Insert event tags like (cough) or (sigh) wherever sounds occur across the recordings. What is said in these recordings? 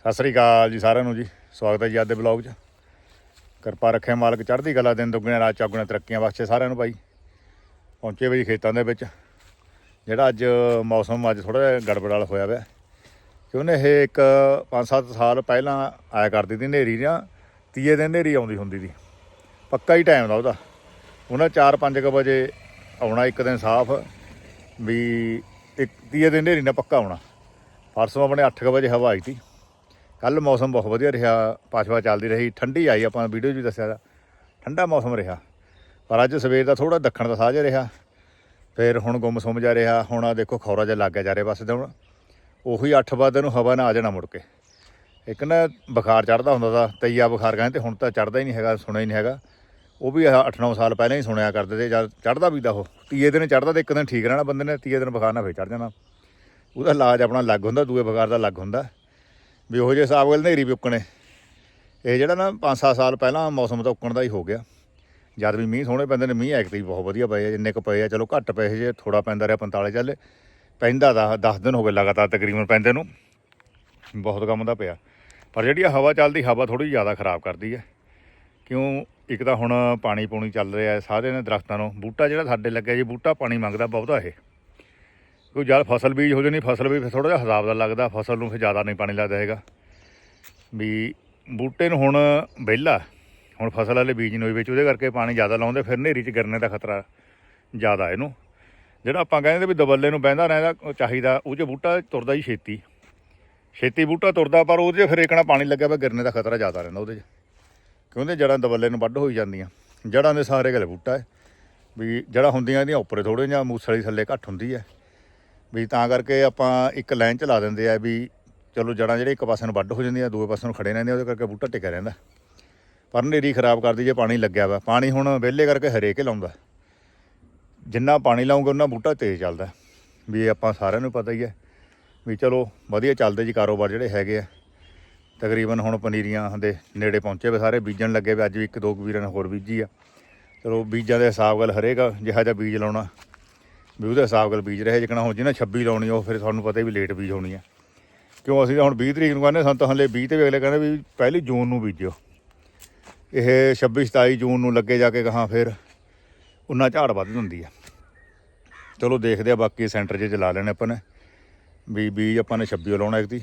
ਸਤਿ ਸ੍ਰੀ ਅਕਾਲ ਜੀ ਸਾਰਿਆਂ ਨੂੰ ਜੀ। ਸਵਾਗਤ ਹੈ ਜੀ ਅੱਜ ਦੇ ਬਲੌਗ 'ਚ। ਕਿਰਪਾ ਰੱਖੇ ਮਾਲਕ, ਚੜ੍ਹਦੀ ਕਲਾ ਦਿਨ, ਦੁੱਗਣੇ ਰਾਤ ਚੌਗੁਣੇ ਤਰੱਕੀਆਂ ਵਾਸਤੇ ਸਾਰਿਆਂ ਨੂੰ ਭਾਈ। ਪਹੁੰਚੇ ਵੀ ਜੀ ਖੇਤਾਂ ਦੇ ਵਿੱਚ। ਜਿਹੜਾ ਅੱਜ ਮੌਸਮ ਅੱਜ ਥੋੜਾ ਜਿਹਾ ਗੜਬੜਾਲ ਹੋਇਆ ਹੋਇਆ ਪਿਆ ਕਿਉਂਕਿ ਇਹ ਇੱਕ 5-7 ਸਾਲ ਪਹਿਲਾਂ ਆਇਆ ਕਰਦੀ ਸੀ ਹਨੇਰੀ ਜਾਂ ਤੀਏ ਦਿਨ ਹਨੇਰੀ ਆਉਂਦੀ ਹੁੰਦੀ ਸੀ ਪੱਕਾ ਹੀ ਟਾਈਮ ਦਾ ਉਹਦਾ। ਉਹਨਾਂ 4-5 ਵਜੇ ਆਉਣਾ, ਇੱਕ ਦਿਨ ਸਾਫ਼, ਵੀ ਇੱਕ ਤੀਏ ਦਿਨ ਹਨੇਰੀ ਨੇ ਪੱਕਾ ਆਉਣਾ। ਪਰਸੋਂ ਆਪਣੇ 8 ਵਜੇ ਹਵਾ ਆਈ ਸੀ ਕੱਲ ਮੌਸਮ ਬਹੁਤ ਵਧੀਆ ਰਿਹਾ, ਪਾਸ਼ਵਾ ਚੱਲਦੀ ਰਹੀ, ਠੰਡੀ ਆਈ, ਆਪਾਂ ਵੀਡੀਓ 'ਚ ਵੀ ਦੱਸਿਆ ਤਾ। ਠੰਡਾ ਮੌਸਮ ਰਿਹਾ। ਪਰ ਅੱਜ ਸਵੇਰ ਦਾ ਥੋੜਾ ਦੱਖਣ ਦਾ ਸਾਹ ਜਿਹਾ ਰਿਹਾ। ਫਿਰ ਹੁਣ ਗੁੰਮ ਸੁੰਮ ਜਾ ਰਿਹਾ। ਹੁਣ ਆ ਦੇਖੋ ਖੌਰਾ ਜਿਹਾ ਲੱਗ ਗਿਆ ਜਾ ਰਿਹਾ ਬਸ ਤੇ। ਹੁਣ ਉਹੀ 8 ਵਜੇ ਨੂੰ ਹਵਾ ਨਾ ਆ ਜਾਣਾ ਮੁੜ ਕੇ। ਇੱਕ ਨਾ ਬੁਖਾਰ ਚੜਦਾ ਹੁੰਦਾ ਤਾਂ, ਤਈਆ ਬੁਖਾਰ ਕਹਿੰਦੇ ਤੇ ਹੁਣ ਤਾਂ ਚੜਦਾ ਹੀ ਨਹੀਂ ਹੈਗਾ, ਸੁਣਿਆ ਹੀ ਨਹੀਂ ਹੈਗਾ। ਉਹ ਵੀ 8-9 ਸਾਲ ਪਹਿਲਾਂ ਹੀ ਸੁਣਿਆ ਕਰਦੇ ਤੇ ਜਦ ਚੜਦਾ ਵੀ ਦਾ ਉਹ। ਤੀਏ ਦਿਨ ਚੜਦਾ ਤੇ ਇੱਕ ਦਿਨ ਠੀਕ ਰਹਿਣਾ ਬੰਦੇ ਨੇ, ਤੀਏ ਦਿਨ ਬੁਖਾਰ ਨਾ ਫੇਰ ਚੜ ਜਾਣਾ। ਉਹਦਾ ਇਲਾਜ ਆਪਣਾ ਅਲੱਗ ਹੁੰਦਾ, ਦੂਏ ਬੁਖਾਰ ਦਾ ਅਲੱਗ ਹੁੰਦਾ। ਵੀ ਉਹੋ ਜਿਹੇ ਹਿਸਾਬ ਨਾਲ ਹਨੇਰੀ ਵੀ ਉੱਕਣੇ। ਇਹ ਜਿਹੜਾ ਨਾ 5-7 ਸਾਲ ਪਹਿਲਾਂ ਮੌਸਮ ਤਾਂ ਉੱਕਣ ਦਾ ਹੀ ਹੋ ਗਿਆ। ਜਦ ਵੀ ਮੀਂਹ ਸੋਹਣੇ ਪੈਂਦੇ ਨੇ, ਮੀਂਹ ਐਕਤੀ ਵੀ ਬਹੁਤ ਵਧੀਆ ਪਏ ਆ ਜਿੰਨੇ ਕੁ ਪਏ ਆ, ਚਲੋ ਘੱਟ ਪਏ ਜੇ ਥੋੜਾ ਪੈਂਦਾ ਰਿਹਾ 45 ਚੱਲੇ। ਪੈਂਦਾ ਦਾ 10 ਦਿਨ ਹੋ ਗਏ ਲਗਾਤਾਰ ਤਕਰੀਬਨ ਪੈਂਦੇ ਨੂੰ। ਬਹੁਤ ਕੰਮ ਦਾ ਪਿਆ। ਪਰ ਜਿਹੜੀ ਆ ਹਵਾ ਚੱਲਦੀ, ਹਵਾ ਥੋੜੀ ਜ਼ਿਆਦਾ ਖਰਾਬ ਕਰਦੀ ਹੈ ਕਿਉਂ? ਇੱਕ ਤਾਂ ਹੁਣ ਪਾਣੀ ਪੂਣੀ ਚੱਲ ਰਿਹਾ ਹੈ ਸਾਰੇ ਨੇ ਦਰਖਤਾਂ ਨੂੰ। ਬੂਟਾ ਜਿਹੜਾ ਸਾਡੇ ਲੱਗਿਆ ਜੀ, ਬੂਟਾ ਪਾਣੀ ਮੰਗਦਾ ਬਹੁਤਾ ਇਹ। ਕੋਈ ਜਦ ਫਸਲ ਬੀਜ ਹੋ ਜਾਣੀ ਫਸਲ ਵੀ ਫਿਰ ਥੋੜਾ ਜਿਹਾ ਹਿਸਾਬ ਦਾ ਲੱਗਦਾ, ਫਸਲ ਨੂੰ ਫਿਰ ਜ਼ਿਆਦਾ ਨਹੀਂ ਪਾਣੀ ਲੱਗਦਾ ਹੈਗਾ। ਵੀ ਬੂਟੇ ਨੂੰ ਹੁਣ ਵਿਹਲਾ, ਹੁਣ ਫਸਲ ਵਾਲੇ ਬੀਜ ਨੂੰ ਵਿੱਚ, ਉਹਦੇ ਕਰਕੇ ਪਾਣੀ ਜ਼ਿਆਦਾ ਲਾਉਂਦੇ, ਫਿਰ ਹਨੇਰੀ 'ਚ ਗਿਰਨੇ ਦਾ ਖਤਰਾ ਜ਼ਿਆਦਾ ਇਹਨੂੰ। ਜਿਹੜਾ ਆਪਾਂ ਕਹਿੰਦੇ ਵੀ ਦਬੱਲੇ ਨੂੰ ਬਹਿੰਦਾ ਰਹਿੰਦਾ ਚਾਹੀਦਾ, ਉਹ 'ਚ ਬੂਟਾ ਤੁਰਦਾ ਹੀ ਛੇਤੀ। ਛੇਤੀ ਬੂਟਾ ਤੁਰਦਾ, ਪਰ ਉਹਦੇ 'ਚ ਫਿਰ ਇਕਣਾ ਪਾਣੀ ਲੱਗਿਆ ਵਾ ਗਿਰਨੇ ਦਾ ਖਤਰਾ ਜ਼ਿਆਦਾ ਰਹਿੰਦਾ ਉਹਦੇ 'ਚ। ਕਿਉਂਕਿ ਜੜਾਂ ਦਬੱਲੇ ਨੂੰ ਵੱਢ ਹੋਈ ਜਾਂਦੀਆਂ। ਜੜਾਂ ਦੇ ਸਾਰੇ ਗਲੇ ਬੂਟਾ ਹੈ। ਵੀ ਜੜਾਂ ਹੁੰਦੀਆਂ ਇਹਦੀਆਂ ਉੱਪਰੇ ਥੋੜੇ ਜਿਹਾ ਮੂਸਲੀ ਥੱਲੇ ਘੱਟ ਹੁੰਦੀ ਹੈ। ਵੀ ਤਾਂ ਕਰਕੇ ਆਪਾਂ ਇੱਕ ਲਾਈਨ ਚ ਲਾ ਦਿੰਦੇ ਆ ਵੀ ਚਲੋ ਜੜਾਂ ਜਿਹੜੇ ਇੱਕ ਪਾਸੇ ਨੂੰ ਵੱਢ ਹੋ ਜਾਂਦੀਆਂ, ਦੂਏ ਪਾਸੇ ਨੂੰ ਖੜੇ ਰਹਿੰਦੇ ਉਹਦੇ ਕਰਕੇ ਬੂਟਾ ਟਿਕਿਆ ਰਹਿੰਦਾ। ਪਰ ਨੇਰੀ ਖਰਾਬ ਕਰਦੀ ਜੇ ਪਾਣੀ ਲੱਗਿਆ ਵਾ। ਪਾਣੀ ਹੁਣ ਵਿਹਲੇ ਕਰਕੇ ਹਰੇਕ ਹੀ ਲਾਉਂਦਾ। ਜਿੰਨਾ ਪਾਣੀ ਲਾਉਂਗੇ ਉਹਨਾਂ ਬੂਟਾ ਤੇਜ਼ ਚੱਲਦਾ। ਵੀ ਇਹ ਆਪਾਂ ਸਾਰਿਆਂ ਨੂੰ ਪਤਾ ਹੀ ਹੈ ਵੀ ਚਲੋ ਵਧੀਆ ਚੱਲਦੇ ਜੀ ਕਾਰੋਬਾਰ ਜਿਹੜੇ ਹੈਗੇ ਆ। ਤਕਰੀਬਨ ਹੁਣ ਪਨੀਰੀਆਂ ਦੇ ਨੇੜੇ ਪਹੁੰਚੇ ਵੇ ਸਾਰੇ, ਬੀਜਣ ਲੱਗੇ ਵੇ। ਅੱਜ ਵੀ ਇੱਕ ਦੋ ਕੁ ਵੀਰਾਂ ਨੇ ਹੋਰ ਬੀਜੀ ਆ। ਚਲੋ ਬੀਜਾਂ ਦੇ ਹਿਸਾਬ ਨਾਲ ਹਰੇਕ ਜਿਹਾ ਜਿਹਾ ਬੀਜ ਲਾਉਣਾ। ਵੀ ਉਹਦੇ ਹਿਸਾਬ ਨਾਲ ਬੀਜ ਰਹੇ ਜਿਕਣਾ ਹੁਣ ਜਿਹਨਾਂ 26 ਲਾਉਣੀ ਉਹ ਫਿਰ ਤੁਹਾਨੂੰ ਪਤਾ ਵੀ ਲੇਟ ਬੀਜ ਹੋਣੀ ਆ। ਕਿਉਂ ਅਸੀਂ ਤਾਂ ਹੁਣ 20 ਤਰੀਕ ਨੂੰ ਕਹਿੰਦੇ ਸਾਨੂੰ ਤਾਂ ਹਲੇ 20 ਤੇ ਵੀ ਅਗਲੇ ਕਹਿੰਦੇ ਵੀ ਪਹਿਲੀ ਜੂਨ ਨੂੰ ਬੀਜਿਓ। ਇਹ 26 27 ਜੂਨ ਨੂੰ ਲੱਗੇ ਜਾ ਕੇ ਕਹਾਂ ਫਿਰ ਉਨਾ ਝਾੜ ਵੱਧ ਹੁੰਦੀ ਆ। ਚਲੋ ਦੇਖਦੇ ਆ ਬਾਕੀ ਸੈਂਟਰ 'ਚ ਚਲਾ ਲੈਣੇ ਆਪਾਂ ਨੇ, ਵੀ ਬੀਜ ਆਪਾਂ ਨੇ 26 ਲਾਉਣਾ ਇੱਕ ਦੀ।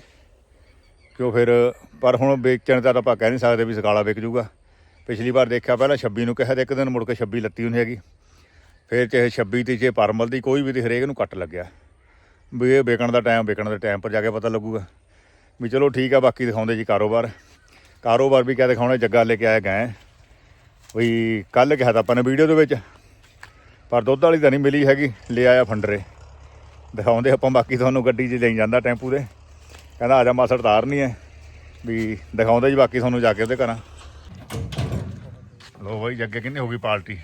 ਕਿਉਂ ਫਿਰ, ਪਰ ਹੁਣ ਵੇਚਣ ਦਾ ਤਾਂ ਆਪਾਂ ਕਹਿ ਨਹੀਂ ਸਕਦੇ ਵੀ ਸਕਾਲਾ ਵਿਕ ਜੂਗਾ। ਪਿਛਲੀ ਵਾਰ ਦੇਖਿਆ ਪਹਿਲਾਂ 26 ਨੂੰ ਕਿਹਾ ਤੇ ਇੱਕ ਦਿਨ ਮੁੜ ਕੇ 26 ਲੱਤੀ ਹੁੰਦੀ ਹੈਗੀ। ਫਿਰ ਚਾਹੇ 26 ਤੇ ਚਾਹੇ ਪਰਮਲ ਦੀ, ਕੋਈ ਵੀ ਤੇ ਹਰੇਕ ਨੂੰ ਕੱਟ ਲੱਗਿਆ। ਵੀ ਇਹ ਵਿਕਣ ਦਾ ਟਾਈਮ, ਵਿਕਣ ਦੇ ਟਾਈਮ ਪਰ ਜਾ ਕੇ ਪਤਾ ਲੱਗੂਗਾ। ਵੀ ਚਲੋ ਠੀਕ ਆ, ਬਾਕੀ ਦਿਖਾਉਂਦੇ ਜੀ ਕਾਰੋਬਾਰ। ਕਾਰੋਬਾਰ ਵੀ ਕਿਆ ਦਿਖਾਉਣਾ, ਜੱਗਾ ਲੈ ਕੇ ਆਇਆ ਗਏ ਵੀ ਕੱਲ ਕਿਹਾ ਤਾਂ ਆਪਾਂ ਨੇ ਵੀਡੀਓ ਦੇ ਵਿੱਚ, ਪਰ ਦੁੱਧ ਵਾਲੀ ਤਾਂ ਨਹੀਂ ਮਿਲੀ ਹੈਗੀ, ਲੈ ਆਇਆ ਫੰਡਰੇ। ਦਿਖਾਉਂਦੇ ਆਪਾਂ ਬਾਕੀ ਤੁਹਾਨੂੰ ਗੱਡੀ 'ਚ ਲਈ ਜਾਂਦਾ ਟੈਂਪੂ ਦੇ ਕਹਿੰਦਾ ਆ ਜਾ, ਮਾਸੜ ਤਾਰਨੀ ਹੈ। ਵੀ ਦਿਖਾਉਂਦੇ ਜੀ ਬਾਕੀ ਤੁਹਾਨੂੰ ਜਾ ਕੇ ਉਹਦੇ ਘਰਾਂ। ਲੋ ਬਾਈ, ਜੱਗੇ ਕਿੰਨੇ ਹੋ ਗਈ ਪਾਰਟੀ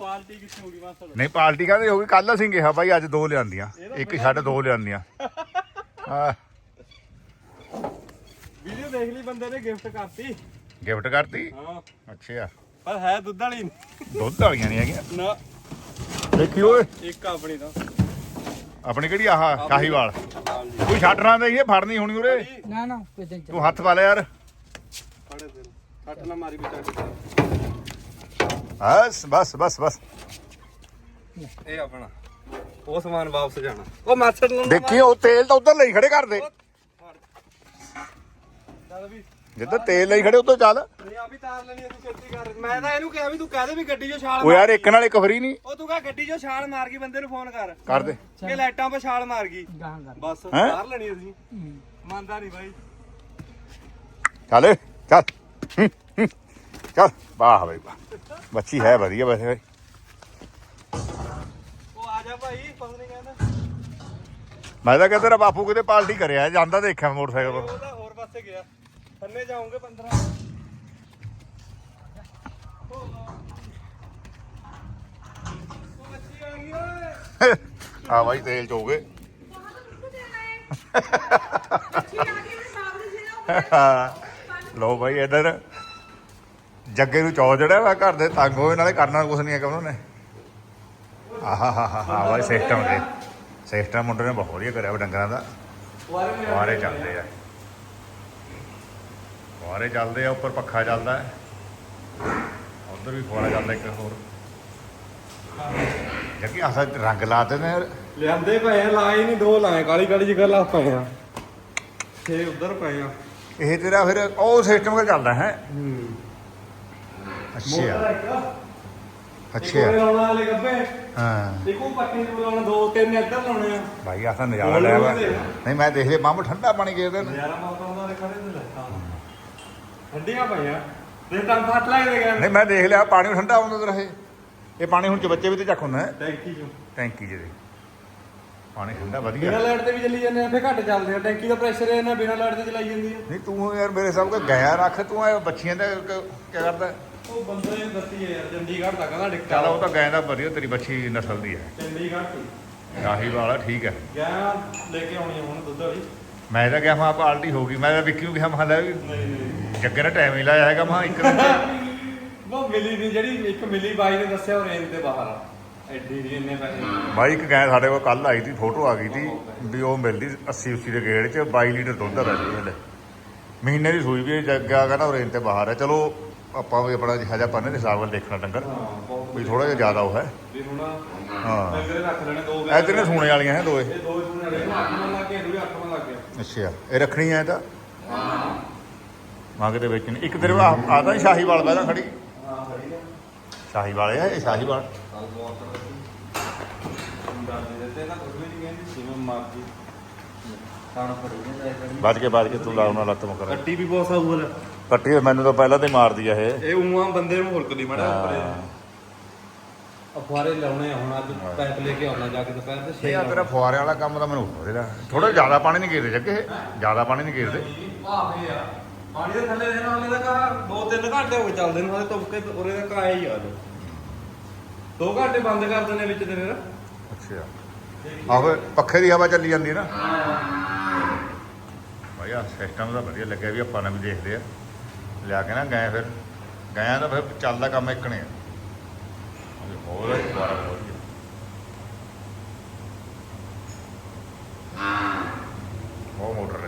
ਉਹ ਪਾਰਟੀ ਕਿੱਥੇ ਹੋ ਗਈ ਮਾਸੜ ਨਹੀਂ ਪਾਰਟੀ ਕਹਿੰਦੇ ਹੋ ਗਈ ਕੱਲ ਅਸੀਂ ਕਿਹਾ ਬਾਈ ਅੱਜ ਦੋ ਲਿਆਂਦੀਆਂ ਇੱਕ ਛੱਡ ਦੋ ਲਿਆਂਦੀਆਂ। ਵੀਡੀਓ ਦੇਖ ਲਈ ਬੰਦੇ ਨੇ ਗਿਫਟ ਕਰਤੀ। ਗਿਫਟ ਕਰਤੀ? ਹਾਂ। ਅੱਛਾ। ਪਰ ਹੈ ਦੁੱਧ ਵਾਲੀ। ਦੁੱਧ ਵਾਲੀਆਂ ਨਹੀਂ ਹੈਗੀਆਂ? ਨਾ। ਦੇਖੀ ਓਏ। ਇੱਕ ਆਪਣੀ ਦਾ ਆਪਣੀ ਕਿਹੜੀ ਆਹ ਸ਼ਾਹੀਵਾਲ। ਹਾਂਜੀ। ਕੋਈ ਛੱਡਣਾ ਨਹੀਂ ਇਹ ਫੜਨੀ ਹੋਣੀ ਉਰੇ। ਨਾ ਨਾ ਕੋਈ ਦਿਨ ਤੂੰ ਹੱਥ ਪਾ ਲੈ ਯਾਰ। ਫੜੇ ਦੇ। ਛੱਟ ਨਾ ਮਾਰੀ ਵਿੱਚ ਬਸ ਬਸ ਬਸ ਬਸ। ਇਹ ਆਪਣਾ। ਉਹ ਸਮਾਨ ਵਾਪਸ ਜਾਣਾ। ਉਹ ਮਾਸੜ ਨੂੰ ਨਾ ਦੇਖੀ ਉਹ ਤੇਲ ਤਾਂ ਉਧਰ ਲਈ ਖੜੇ ਕਰ ਦੇ। ਮਾਰ। ਚੱਲ ਵੀ। ਜਿੱਦਾਂ ਤੇਲ ਲਈ ਖੜੇ ਉਧਰ ਚੱਲ। ਨਹੀਂ ਆ ਵੀ ਤਾਰ ਲੈਣੀ ਆ, ਤੂੰ ਛੇਤੀ ਕਰ। ਮੈਂ ਤਾਂ ਇਹਨੂੰ ਕਿਹਾ ਵੀ ਤੂੰ ਕਹਿ ਦੇ ਵੀ ਗੱਡੀ 'ਚੋਂ ਛਾਲ ਉਹ ਯਾਰ ਇੱਕ ਨਾਲ ਇੱਕ ਫਰੀ ਨਹੀਂ। ਉਹ ਤੂੰ ਕਹ ਗੱਡੀ 'ਚੋਂ ਛਾਲ ਮਾਰ ਗਈ ਬੰਦੇ ਨੂੰ ਫੋਨ ਕਰ। ਕਰ ਦੇ। ਕਿ ਲਾਈਟਾਂ 'ਤੇ ਛਾਲ ਮਾਰ ਗਈ। ਬਸ? ਤਾਰ ਲੈਣੀ ਅਸੀਂ ਮੰਨਦਾ ਨਹੀਂ ਬਾਈ। ਚੱਲ ਚੱਲ। ਚੱਲ ਵਾਹ ਬਈ ਵਾਹ। ਬੱਚੀ ਹੈ ਵਧੀਆ ਵੈਸੇ ਬਈ ਉਹ ਆ ਜਾ ਭਾਈ ਕੁਝ ਨਹੀਂ ਕਹਿੰਦਾ ਮੈਂ ਤਾਂ ਕਹਿੰਦਾ ਤੇਰਾ ਬਾਪੂ ਕਿਤੇ ਪਾਰਟੀ ਕਰਿਆ ਜਾਂਦਾ ਦੇਖਿਆ ਮੋਟਰਸਾਈਕਲ ਪਰ ਉਹ ਤਾਂ ਹੋਰ ਪਾਸੇ ਗਿਆ ਥੰਨੇ ਜਾਉਂਗੇ 15 ਉਹ ਮੱਛੀ ਆ ਗਈ ਓਏ ਆ ਬਾਈ ਤੇਲ ਚ ਹੋ ਗਏ ਲੋ ਬਾਈ ਇਧਰ ਜੱਗੇ ਨੂੰ ਚੌ ਜੜਿਆ ਵਾ ਘਰ ਦੇ ਤੰਗ ਹੋਏ ਨਾਲੇ ਕਰਨਾ ਕੁਛ ਨਹੀਂ ਹੈਗਾ ਉਹਨਾਂ ਨੇ। ਆਹਾ ਹਾ ਹਾ ਹਾ ਬਾਈ ਸਿਸਟਮ ਦੇ। ਸਿਸਟਮ ਮੁੰਡੇ ਨੇ ਬਹੁਤ ਵਧੀਆ ਕਰਿਆ ਵਾ ਡੰਗਰਾਂ ਦਾ। ਵਾਰੇ ਚੱਲਦੇ ਆ। ਫੁਆਰੇ ਚੱਲਦੇ ਆ ਉੱਪਰ ਪੱਖਾ ਚੱਲਦਾ ਹੈ। ਉਧਰ ਵੀ ਫੁਆਰਾ ਚੱਲਦਾ ਇੱਕ ਹੋਰ। ਜੱਗੀ ਅਸਾਂ ਰੰਗ ਲਾਤੇ ਨੇ। ਲਿਆਂਦੇ ਪਏ ਆ ਲਾਏ ਨਹੀਂ ਦੋ ਲਾਏ ਕਾਲੀ ਕਾਲੀ ਜਿਹੀ ਗੱਲ ਆ ਪਏ ਆ ਛੇ ਉਧਰ ਪਏ ਆ। ਇਹ ਤੇਰਾ ਫਿਰ ਉਹ ਸਿਸਟਮ ਕਿ ਚੱਲਦਾ ਹੈ। ਹੂੰ। ਅੱਛਾ। ਇੱਕ। ਅੱਛਾ। ਉਹ ਲਾਉਣਾ ਵਾਲੇ ਗੱਬੇ। ਹਾਂ। ਦੇਖੋ ਪੱਟੀ ਨੂੰ ਲਾਉਣਾ ਦੋ ਤਿੰਨ ਇੱਧਰ ਲਾਉਣੇ ਆ। ਭਾਈ ਆਸਾਂ ਨਜ਼ਾਰਾ ਲਿਆ ਵਾ। ਨਹੀਂ ਮੈਂ ਦੇਖ ਲਿਆ ਮਾਮੂ ਠੰਡਾ ਪਾਣੀ ਗਏ ਤੇ ਨਜ਼ਾਰਾ ਮਾਤਾ ਉਹਨਾਂ ਦੇ ਖੜੇ ਤੇ ਲੱਗਾ ਠੰਡੀਆਂ ਪਈਆਂ। ਦੇ ਤਾਂ ਫੱਟ ਲਾਏ ਦੇ ਗਏ ਨਹੀਂ ਮੈਂ ਦੇਖ ਲਿਆ ਪਾਣੀ ਠੰਡਾ ਆਉਂਦਾ ਤੇ ਰਹੇ ਇਹ ਪਾਣੀ ਹੁਣ ਚ ਬੱਚੇ ਵੀ ਤੇ ਚੱਕ ਹੁੰਦਾ ਹੈ। ਟੈਂਕੀ ਚੋਂ। ਟੈਂਕੀ ਜਿਹਦੇ ਪਾਣੀ ਠੰਡਾ ਵਧੀਆ। ਬਿਨਾਂ ਲਾਈਟ ਤੇ ਵੀ ਚੱਲੀ ਜਾਂਦੇ ਆ ਫੇ ਘੱਟ ਚੱਲਦੇ ਆ। ਟੈਂਕੀ ਦਾ ਪ੍ਰੈਸ਼ਰ ਇਹਨਾਂ ਬਿਨਾਂ ਲਾਈਟ ਤੇ ਚਲਾਈ ਜਾਂਦੀ ਆ। ਨਹੀਂ ਤੂੰ ਯਾਰ ਮੇਰੇ ਸਭ ਕੋ ਗਿਆ ਰੱਖ ਤੂੰ ਇਹ ਬੱਚੀਆਂ ਦਾ ਕੀ ਕਰਦਾ? ਉਹ ਬੰਦੇ ਨੇ ਦੱਸੀ ਹੈ ਯਾਰ ਚੰਡੀਗੜ੍ਹ ਦਾ ਕਹਿੰਦਾ ਡਿੱਕਾ। ਚੱਲ ਉਹ ਤਾਂ ਗਾਂ ਦਾ ਵਧੀਆ ਤੇਰੀ ਬੱਚੀ ਨਸਲ ਦੀ ਹੈ। ਚੰਡੀਗੜ੍ਹ ਤੋਂ ਰਾਹੀ ਵਾਲਾ ਠੀਕ ਹੈ। ਗਿਆ ਲੈ ਕੇ ਆਉਣੀ ਆ ਹੁਣ ਦੁੱਧ ਵਾਲੀ। ਮੈਂ ਤਾਂ ਕਿਹਾ ਮਾ ਪਾਲਟੀ ਹੋ ਗਈ। ਮੈਂ ਤਾਂ ਵਿੱਕੀ ਨੂੰ ਕਿਹਾ ਮਾ ਲੈ ਵੀ ਨਹੀਂ ਨਹੀਂ ਜੱਗੇ ਨੇ ਟਾਈਮ ਹੀ ਲਾਇਆ ਹੈਗਾ ਮਾ ਇੱਕ ਦਿਨ ਉਹ ਮਿਲੀ ਨਹੀਂ ਜਿਹੜੀ ਇੱਕ ਮਿਲੀ ਬਾਈ ਨੇ ਦੱਸਿਆ ਉਹ ਰੇਂਜ ਦੇ ਬਾਹਰ ਆ। ਐਡੀ ਨਹੀਂ ਇੰਨੇ ਪੈਸੇ। ਬਾਈ ਇੱਕ ਗਾਂ ਸਾਡੇ ਕੋਲ ਕੱਲ ਆਈ ਸੀ ਫੋਟੋ ਆ ਗਈ ਸੀ ਵੀ ਉਹ ਮਿਲਦੀ 80 80 ਦੇ ਗੇੜ ਚ 22 ਲੀਟਰ ਦੁੱਧ ਆ ਰਹੀ ਮਹੀਨੇ ਦੀ ਸੂਈ ਵੀ ਜੱਗਾ ਕਹਿੰਦਾ ਉਹ ਰੇਂਜ ਤੇ ਬਾਹਰ ਹੈ ਚਲੋ ਆਪਾਂ ਵੀ ਆਪਣਾ ਜਿਹਾ ਜਿਹਾ ਪੰਨੇ ਦੇ ਹਿਸਾਬ ਨਾਲ ਦੇਖਣਾ ਡੰਗਰ। ਹਾਂ ਵੀ ਥੋੜਾ ਜਿਹਾ ਜ਼ਿਆਦਾ ਉਹ ਹੈ। ਵੀ ਹੁਣ ਹਾਂ। ਡੰਗਰੇ ਰੱਖ ਲੈਣੇ ਦੋ ਗਾਂ ਇਧਰ ਨੇ ਸੂਣੇ ਵਾਲੀਆਂ ਹੈ ਦੋਏ। ਇਹ ਦੋ ਸੁਣਨੇ ਵਾਲੇ ਨੂੰ ਅੱਠ ਮਨ ਲੱਗ ਗਿਆ ਵੀ ਅੱਠ ਮਨ ਲੱਗ ਗਿਆ ਅੱਛਾ ਇਹ ਰੱਖਣੀ ਐ ਤਾਂ? ਮੰਗ ਦੇ ਵਿੱਚ ਇੱਕ ਤੇਰੇ ਪਹਿਲਾਂ ਖੜੀ। ਹਾਂ ਖੜੀ ਆ। ਸ਼ਾਹੀਵਾਲ ਹੈ ਇਹ ਸ਼ਾਹੀਵਾਲ। ਕੱਲ ਬਹੁਤ ਦਾਦੀ ਦੇ ਤੇ ਨਾ ਕੁਝ ਵੀ ਨਹੀਂ ਕਹਿੰਦੀ ਜਿਵੇਂ ਮਰਜ਼ੀ। ਖਾਣਾ ਫੜੀ ਨੇ ਵੱਜ ਕੇ ਵੱਜ ਕੇ ਤੂੰ ਲਾਉਣਾ ਲੱਤ ਮੁਕਰ। ਕੱਟੀ ਵੀ ਬਹੁਤ ਸਾਊ ਹੈ। ਕੱਟੀ ਤਾਂ ਮੈਨੂੰ ਤਾਂ ਪਹਿਲਾਂ ਤੇ ਮਾਰਦੀ ਆ ਇਹ। ਇਹ ਉਹਾਂ ਬੰਦੇ ਨੂੰ ਹੁਲਕਦੀ ਮੜਾ ਉੱਪਰੇ। ਅਫਵਾਰੇ ਲਾਉਣੇ ਆ ਹੁਣ ਅੱਜ ਪੈਪ ਲੈ ਕੇ ਆਉਣਾ ਜਾ ਕੇ ਦੁਪਹਿਰ ਤੇ ਨਹੀਂ ਆ ਤੇਰਾ ਫੁਆਰੇ ਵਾਲਾ ਕੰਮ ਤਾਂ ਮੈਨੂੰ ਉਹਦਾ ਥੋੜਾ ਜ਼ਿਆਦਾ ਪਾਣੀ ਨਹੀਂ ਘੇਰਦੇ ਜੱਗੇ ਇਹ। ਜ਼ਿਆਦਾ ਪਾਣੀ ਨਹੀਂ ਘੇਰਦੇ। ਭਾਵੇਂ ਆ ਪਾਣੀ ਦੇ ਥੱਲੇ ਰਹਿਣ ਵਾਲੇ ਦਾ ਕਾ ਦੋ ਤਿੰਨ ਘੰਟੇ ਹੋ ਗਏ ਚੱਲਦੇ ਨੂੰ ਹਲੇ ਤੁਪਕੇ ਉਰੇ ਦਾ ਕਾਇਆ ਹੀ ਆ ਦੋ ਘੰਟੇ ਬੰਦ ਕਰ ਦਿੰਦੇ ਵਿੱਚ ਤੇਰੇ ਨਾ ਅੱਛਾ। ਆਹੋ ਪੱਖੇ ਦੀ ਹਵਾ ਚੱਲੀ ਜਾਂਦੀ ਹੈ ਨਾ। ਭਾਈ ਆ ਸਿਸਟਮ ਦਾ ਵਧੀਆ ਲੱਗਿਆ ਵੀ ਆਪਾਂ ਨੇ ਵੀ ਦੇਖਦੇ ਆ। ਲਿਆ ਕੇ ਨਾ ਗਏ ਫਿਰ। ਗਏ ਤਾਂ ਫਿਰ ਚੱਲਦਾ ਕੰਮ ਇੱਕ ਨੇ। ਆ ਵੀ ਹੋਰ ਦੁਬਾਰਾ ਹੋਰ ਵਧੀਆ ਉਹ ਮੋਟਰ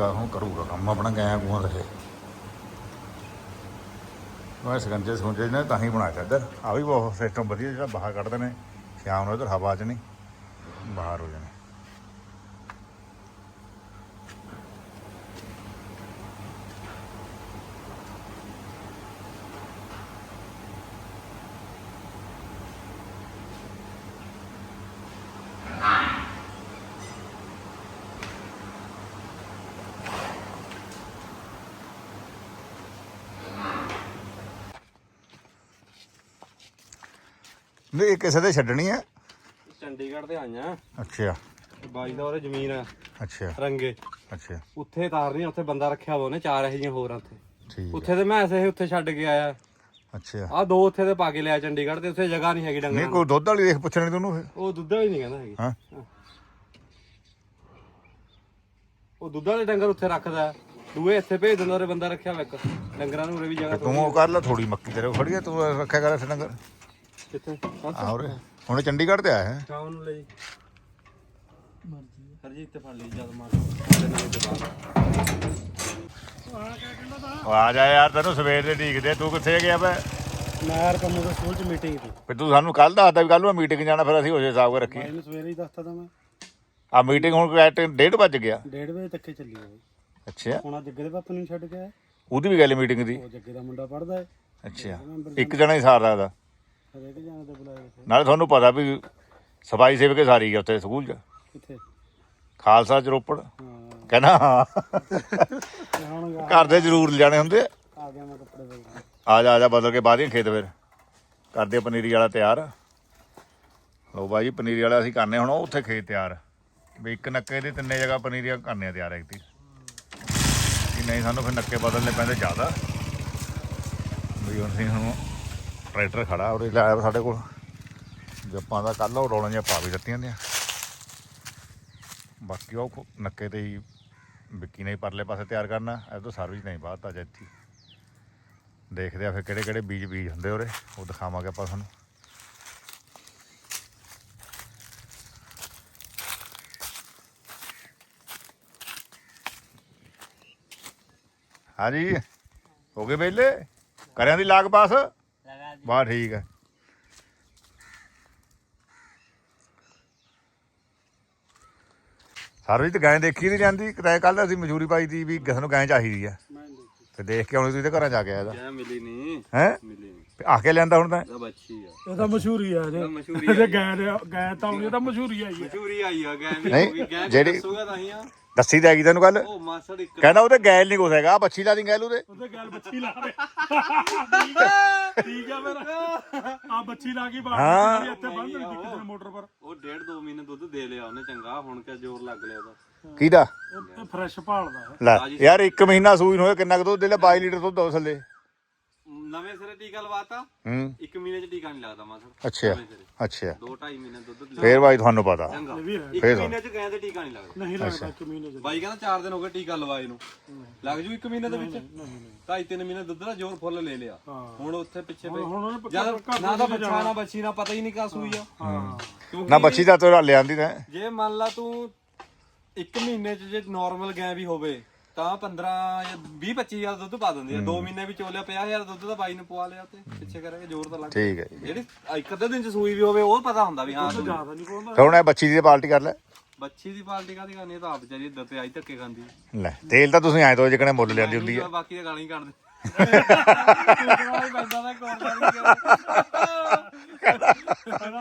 ਲੱਗੀ ਹੁਣ ਕਰੂਗਾ ਕੰਮ, ਆਪਣਾ ਗਿਆ ਗੂਆਂ ਰਹੇ। ਉਹ ਸਕੰਜੇ ਸੁੰਜੇ ਨੇ ਤਾਂ ਹੀ ਬਣਾਇਆ ਇੱਧਰ ਆ ਵੀ ਬਹੁਤ ਸਿਸਟਮ ਵਧੀਆ ਜਿਹੜਾ ਬਾਹਰ ਕੱਢਦੇ ਨੇ। ਸ਼ਾਮ ਨੂੰ ਇੱਧਰ ਹਵਾ ਚ ਨਹੀਂ। ਬਾਹਰ ਹੋ ਜਾਣੇ। ਨਹੀਂ ਇਹ ਕਿਸੇ ਦੇ ਛੱਡਣੀ ਹੈ ਚੰਡੀਗੜ੍ਹ ਤੇ ਆਈਆਂ। ਅੱਛਾ। ਬਾਈ ਦਾ ਉਹਦੇ ਜ਼ਮੀਨ ਆ ਅੱਛਾ। ਰੰਗੇ। ਅੱਛਾ। ਉੱਥੇ ਤਾਰਨੀ ਉੱਥੇ ਬੰਦਾ ਰੱਖਿਆ ਵਾ ਉਹਨੇ ਚਾਰ ਇਹੋ ਜਿਹੀਆਂ ਹੋਰ ਆ ਉੱਥੇ। ਠੀਕ ਹੈ ਉੱਥੇ ਤੇ ਮੈਂ ਐਸੇ ਉੱਥੇ ਛੱਡ ਕੇ ਆਇਆ। ਅੱਛਾ। ਆ ਦੋ ਉੱਥੇ ਤੇ ਪਾ ਕੇ ਲਿਆ ਚੰਡੀਗੜ੍ਹ ਤੇ ਉੱਥੇ ਜਗ੍ਹਾ ਨਹੀਂ ਹੈਗੀ ਨਹੀਂ ਡੰਗਰਾਂ ਕੋਈ ਦੁੱਧ ਵਾਲੀ ਦੇਖ ਪੁੱਛਣੀ ਤੈਨੂੰ ਫਿਰ ਉਹ ਦੁੱਧ ਵਾਲੀ ਨਹੀਂ ਕਹਿੰਦਾ ਹੈਗੀ। ਹਾਂ। ਉਹ ਦੁੱਧ ਵਾਲੇ ਡੰਗਰ ਉੱਥੇ ਰੱਖਦਾ। ਦੂਏ ਇੱਥੇ ਭੇਜ ਦਿੰਦਾ ਉਹਰੇ ਬੰਦਾ ਰੱਖਿਆ ਵਾ ਇੱਕ। ਡੰਗਰਾਂ ਨੂੰ ਉਰੇ ਵੀ ਜਗ੍ਹਾ ਤੂੰ ਉਹ ਕਰ ਲੈ ਥੋੜੀ ਮੱਕੀ ਤੇਰੇ ਕੋਲ ਖੜੀ ਹੈ ਤੂੰ ਰੱਖਿਆ ਕਰ ਇੱਥੇ ਡੰਗਰ। ਕਿੱਥੇ? ਉਰੇ। ਹੁਣ ਚੰਡੀਗੜ੍ਹ ਤੇ ਆਇਆ ਹੈ। ਸ਼ਾਮ ਨੂੰ ਲਈ ਮਰਜ਼ੀ ਹਰਜੀਤ ਤੇ ਫੜ ਲਈ ਜਦ ਮਾਰ। ਤੇ ਤੇ ਆ ਜਾ ਯਾਰ ਤੈਨੂੰ ਸਵੇਰ ਦੇ ਢੀਕਦੇ। ਤੂੰ ਕਿੱਥੇ ਗਿਆ ਬੈ ਮੈਂ ਯਾਰ ਕੰਮੂ ਦੇ ਸਕੂਲ ਚ ਮੀਟਿੰਗ ਸੀ। ਫਿਰ ਤੂੰ ਸਾਨੂੰ ਕੱਲ ਦੱਸਦਾ ਵੀ ਕੱਲ ਨੂੰ ਮੀਟਿੰਗ ਜਾਣਾ ਫਿਰ ਅਸੀਂ ਹੋਜੇ ਹਿਸਾਬ ਕਰ ਰੱਖੀ ਬਾਈ ਨੂੰ ਸਵੇਰੇ ਹੀ ਦੱਸਤਾ ਤਾਂ ਮੈਂ। ਆ ਮੀਟਿੰਗ ਹੁਣ ਕੈਟ 1:30 ਵੱਜ ਗਿਆ। 1:30 ਵਜੇ ਤੱਕ ਹੀ ਚੱਲੀ ਹੋਈ ਅੱਛਾ। ਹੁਣ ਆ ਜੱਗੇ ਦੇ ਪਾਪਾ ਨੂੰ ਛੱਡ ਕੇ ਆਇਆ। ਉਹਦੀ ਵੀ ਗੱਲ ਮੀਟਿੰਗ ਦੀ। ਉਹ ਜੱਗੇ ਦਾ ਮੁੰਡਾ ਪੜਦਾ ਹੈ। ਅੱਛਾ। ਇੱਕ ਜਣਾ ਹੀ ਸਾਰ ਸਕਦਾ ਹਰੇਕ ਜਾਣੇ ਨਾਲੇ ਤੁਹਾਨੂੰ ਪਤਾ ਵੀ ਸਫ਼ਾਈ ਸੇਵਕ ਸਾਰੀ ਗਿਆ ਉੱਥੇ ਸਕੂਲ 'ਚ। ਕਿੱਥੇ? ਖਾਲਸਾ ਚ ਰੋਪੜ। ਹਾਂ। ਕਹਿੰਦਾ ਹਾਂ। ਮੈਂ ਹੁਣ ਗਾ- ਘਰ ਦੇ ਜ਼ਰੂਰ ਲਿਜਾਣੇ ਹੁੰਦੇ ਆ। ਆ ਗਿਆ ਮੈਂ ਕੱਪੜੇ ਬਦਲਣ ਆ ਜਾ ਆ ਜਾ ਬਦਲ ਕੇ ਬਾਦੀਆਂ ਖੇਤ ਫਿਰ। ਕਰਦੇ ਆ ਪਨੀਰੀ ਵਾਲਾ ਤਿਆਰ। ਲੋ ਬਾਈ ਪਨੀਰੀ ਵਾਲਾ ਅਸੀਂ ਕਰਨੇ ਹੁਣ ਉਹ ਉੱਥੇ ਖੇਤ ਤਿਆਰ। ਵੀ ਇੱਕ ਨੱਕੇ ਦੀ ਤਿੰਨੇ ਜਗ੍ਹਾ ਪਨੀਰੀਆਂ ਕਰਨੇ ਆ ਤਿਆਰ ਐਕਤੀ ਕਿ ਨਹੀਂ ਸਾਨੂੰ ਫਿਰ ਨੱਕੇ ਬਦਲਨੇ ਪੈਂਦੇ ਜ਼ਿਆਦਾ। ਵੀ ਹੁਣ ਅਸੀਂ ਹੁਣ ਟਰੈਕਟਰ ਖੜਾ ਉਰੇ ਲਾਇਆ ਸਾਡੇ ਕੋਲ। ਜੱਪਾਂ ਦਾ ਕੱਲ ਉਡਾਉਣਾ ਜਿਹਾ ਪਾ ਵੀ ਦਿੱਤੀਆਂ ਨੇ। ਬਾਕੀ ਉਹ ਨੱਕੇ ਤੇ ਹੀ ਵਿੱਕੀ ਨੇ ਪਰਲੇ ਪਾਸੇ ਤਿਆਰ ਕਰਨਾ, ਇਹ ਤੋਂ ਸਰਵਿਸ ਨਹੀਂ ਬਾਤ ਅੱਜ ਇੱਥੇ ਦੇਖਦੇ ਆ ਫਿਰ ਕਿਹੜੇ ਕਿਹੜੇ ਬੀਜ ਬੀਜ ਹੁੰਦੇ ਉਰੇ, ਉਹ ਦਿਖਾਵਾਂਗੇ ਆਪਾਂ ਤੁਹਾਨੂੰ। ਹਾਂਜੀ, ਹੋ ਗਏ ਵਿਹਲੇ ਕਰਿਆਂ ਦੀ ਲਾਗ ਪਾਸ? ਬਾ ਠੀਕ ਹੈ ਸਰਵਿਸ ਤੇ ਗਾਂ ਦੇਖੀ ਨਹੀਂ ਜਾਂਦੀ। ਕਿਤੇ ਕੱਲ ਅਸੀਂ ਮਜ਼ਦੂਰੀ ਪਾਈ ਤੀ ਵੀ ਕਿਸੇ ਨੂੰ ਗਾਂ ਚਾਹੀਦੀ ਆ। ਤੇ ਦੇਖ ਕੇ ਆਉਣੀ ਤੁਸੀਂ ਤੇ ਘਰਾਂ ਜਾ ਕੇ ਆਇਆ ਦਾ ਕਿਆ ਮਿਲੀ ਨਹੀਂ ਹੈ? ਮਿਲੀ ਨਹੀਂ ਆ ਕੇ ਲੈਂਦਾ ਹੁਣ ਤਾਂ। ਆ। ਇਹ ਤਾਂ ਮਸ਼ਹੂਰੀ ਆ ਜੇ। ਤਾਂ ਮਸ਼ਹੂਰੀ ਜੇ ਦੇ ਗਏ ਤਾਂ ਉਹਨੇ ਤਾਂ ਮਸ਼ਹੂਰੀ ਆਈ ਹੈ ਮਸ਼ਹੂਰੀ ਆਈ ਆ ਗੈਂ ਵੀ ਗੈਂ ਜਿਹੜੀ- ਦੱਸੂਗਾ ਤਾਂ ਹੀ ਆ। ਦੱਸੀ ਤਾਂ ਹੈਗੀ ਤੈਨੂੰ ਉਹ ਮਾਸੜ ਇੱਕ ਕਹਿੰਦਾ ਉਹਦੇ ਗੈਲ ਨਹੀਂ ਕੁਛ ਹੈਗਾ ਆਹ ਬੱਚੀ ਲਾ ਦੀ ਗੈਲ ਉਹਦੇ। ਉਹਦੇ ਗੱਲ ਬੱਚੀ ਲਾ ਦੇ। ਠੀਕ ਹੈ ਠੀਕ ਹੈ ਆ ਬੱਚੀ ਲਾ ਕੇ ਬਾਹਰ ਹਾਂ। ਇੱਥੇ ਬੰਦ ਨਹੀਂ ਕਿਤੇ ਮੋਟਰ ਪਰ। ਉਹ ਡੇਢ ਦੋ ਮਹੀਨੇ ਦੁੱਧ ਦੇ ਲਿਆ ਉਹਨੇ ਚੰਗਾ ਹੁਣ ਕਿਆ ਜ਼ੋਰ ਲੱਗ ਲਿਆ ਉਹਦਾ। ਕਿਹਦਾ? ਇਹ ਫਰੈਸ਼ ਭਾਲਦਾ ਹੈ। ਲੈ ਯਾਰ ਇੱਕ ਮਹੀਨਾ ਸੂਈ ਨੂੰ ਹੋਇਆ ਕਿੰਨਾ ਕੁ ਦੁੱਧ ਦੇ ਲੈ 22 ਲੀਟਰ ਦੁੱਧ ਦੋ ਥੱਲੇ। ਨਵੇਂ ਸਿਰੇ ਟੀਕਾ ਲਵਾਤਾ। ਹੂੰ। ਇੱਕ ਮਹੀਨੇ ਚ ਟੀਕਾ ਨਹੀਂ ਲੱਗਦਾ ਮਾਸੜ ਅੱਛਾ। ਅੱਛਾ। ਦੋ ਢਾਈ ਮਹੀਨੇ ਦੁੱਧ ਫੇਰ ਭਾਈ ਤੁਹਾਨੂੰ ਪਤਾ। ਚੰਗਾ। ਇਹ ਵੀ ਹੈ। ਇੱਕ ਫੇਰ ਮਹੀਨੇ ਚ ਗੈਂ ਤੇ ਟੀਕਾ ਨਹੀਂ ਲੱਗਦਾ। ਨਹੀਂ ਲੱਗਦਾ ਇੱਕ ਮਹੀਨੇ ਚ। ਬਾਈ ਕਹਿੰਦਾ 4 ਦਿਨ ਹੋ ਗਏ ਟੀਕਾ ਲਵਾਏ ਨੂੰ। ਲੱਗ ਜੂ ਇੱਕ ਮਹੀਨੇ ਦੇ ਵਿੱਚ? ਨਹੀਂ ਨਹੀਂ ਢਾਈ ਤਿੰਨ ਮਹੀਨੇ ਦੁੱਧ ਦਾ ਜ਼ੋਰ ਫੁੱਲ ਲੈ ਲਿਆ। ਹਾਂ। ਹੁਣ ਉੱਥੇ ਪਿੱਛੇ ਪਏ ਹੁਣ ਉਹਨੇ ਪੱਕਾ ਜਦ ਨਾ ਤਾਂ ਬੱਚਾ ਨਾ ਬੱਚੀ ਨਾ ਪਤਾ ਹੀ ਨਹੀਂ ਕਾ ਸੂਈ ਆ। ਹਾਂ। ਕਿਉਂਕਿ ਨਾ ਬੱਚੀ ਦਾ ਤੋਰਾ ਲਿਆਂਦੀ ਤਾਂ। ਜੇ ਮੰਨ ਲਾ ਤੂੰ ਇੱਕ ਮਹੀਨੇ ਚ ਜੇ ਨਾਰਮਲ ਗੈਂ ਵੀ ਹੋਵੇ ਤਾਂ 15 ਜਾਂ 20 25000 ਦੁੱਧ ਪਾ ਦਿੰਦੀ ਆ। 2 ਮਹੀਨੇ ਵਿੱਚ ਉਹਲੇ 50000 ਦੁੱਧ ਦਾ ਬਾਈ ਨੂੰ ਪਵਾ ਲਿਆ ਤੇ ਪਿੱਛੇ ਕਰਾਂਗੇ ਜ਼ੋਰ ਤਾਂ ਲੱਗ ਠੀਕ ਹੈ ਜਿਹੜੀ ਇੱਕ ਅੱਧੇ ਦਿਨ ਚ ਸੂਈ ਵੀ ਹੋਵੇ ਉਹ ਪਤਾ ਹੁੰਦਾ ਵੀ ਹਾਂ ਸੂਈ। ਜ਼ਿਆਦਾ ਨਹੀਂ ਤੇ ਹੁਣ ਇਹ ਬੱਚੀ ਦੀ ਪਾਰਟੀ ਕਰ ਲੈ। ਬੱਚੀ ਦੀ ਪਾਲਟੀ ਕਾਦੀ ਕਰਨੀ ਇਹ ਤਾਂ ਆਪ ਵਿਚਾਰੀ ਇੱਧਰ ਤੇ ਆਈ ਧੱਕੇ ਖਾਂਦੀ ਲੈ ਤੇਲ ਤਾਂ ਤੁਸੀਂ ਐਂ ਤੋਂ ਜਿਕਣੇ ਮੁੱਲ ਲਿਆਂਦੀ ਹੁੰਦੀ ਹੈ ਬਾਕੀ ਤਾਂ ਗਾਲਾਂ ਹੀ ਕੱਢਦੇ। ਬੰਦਾ ਕੋਲ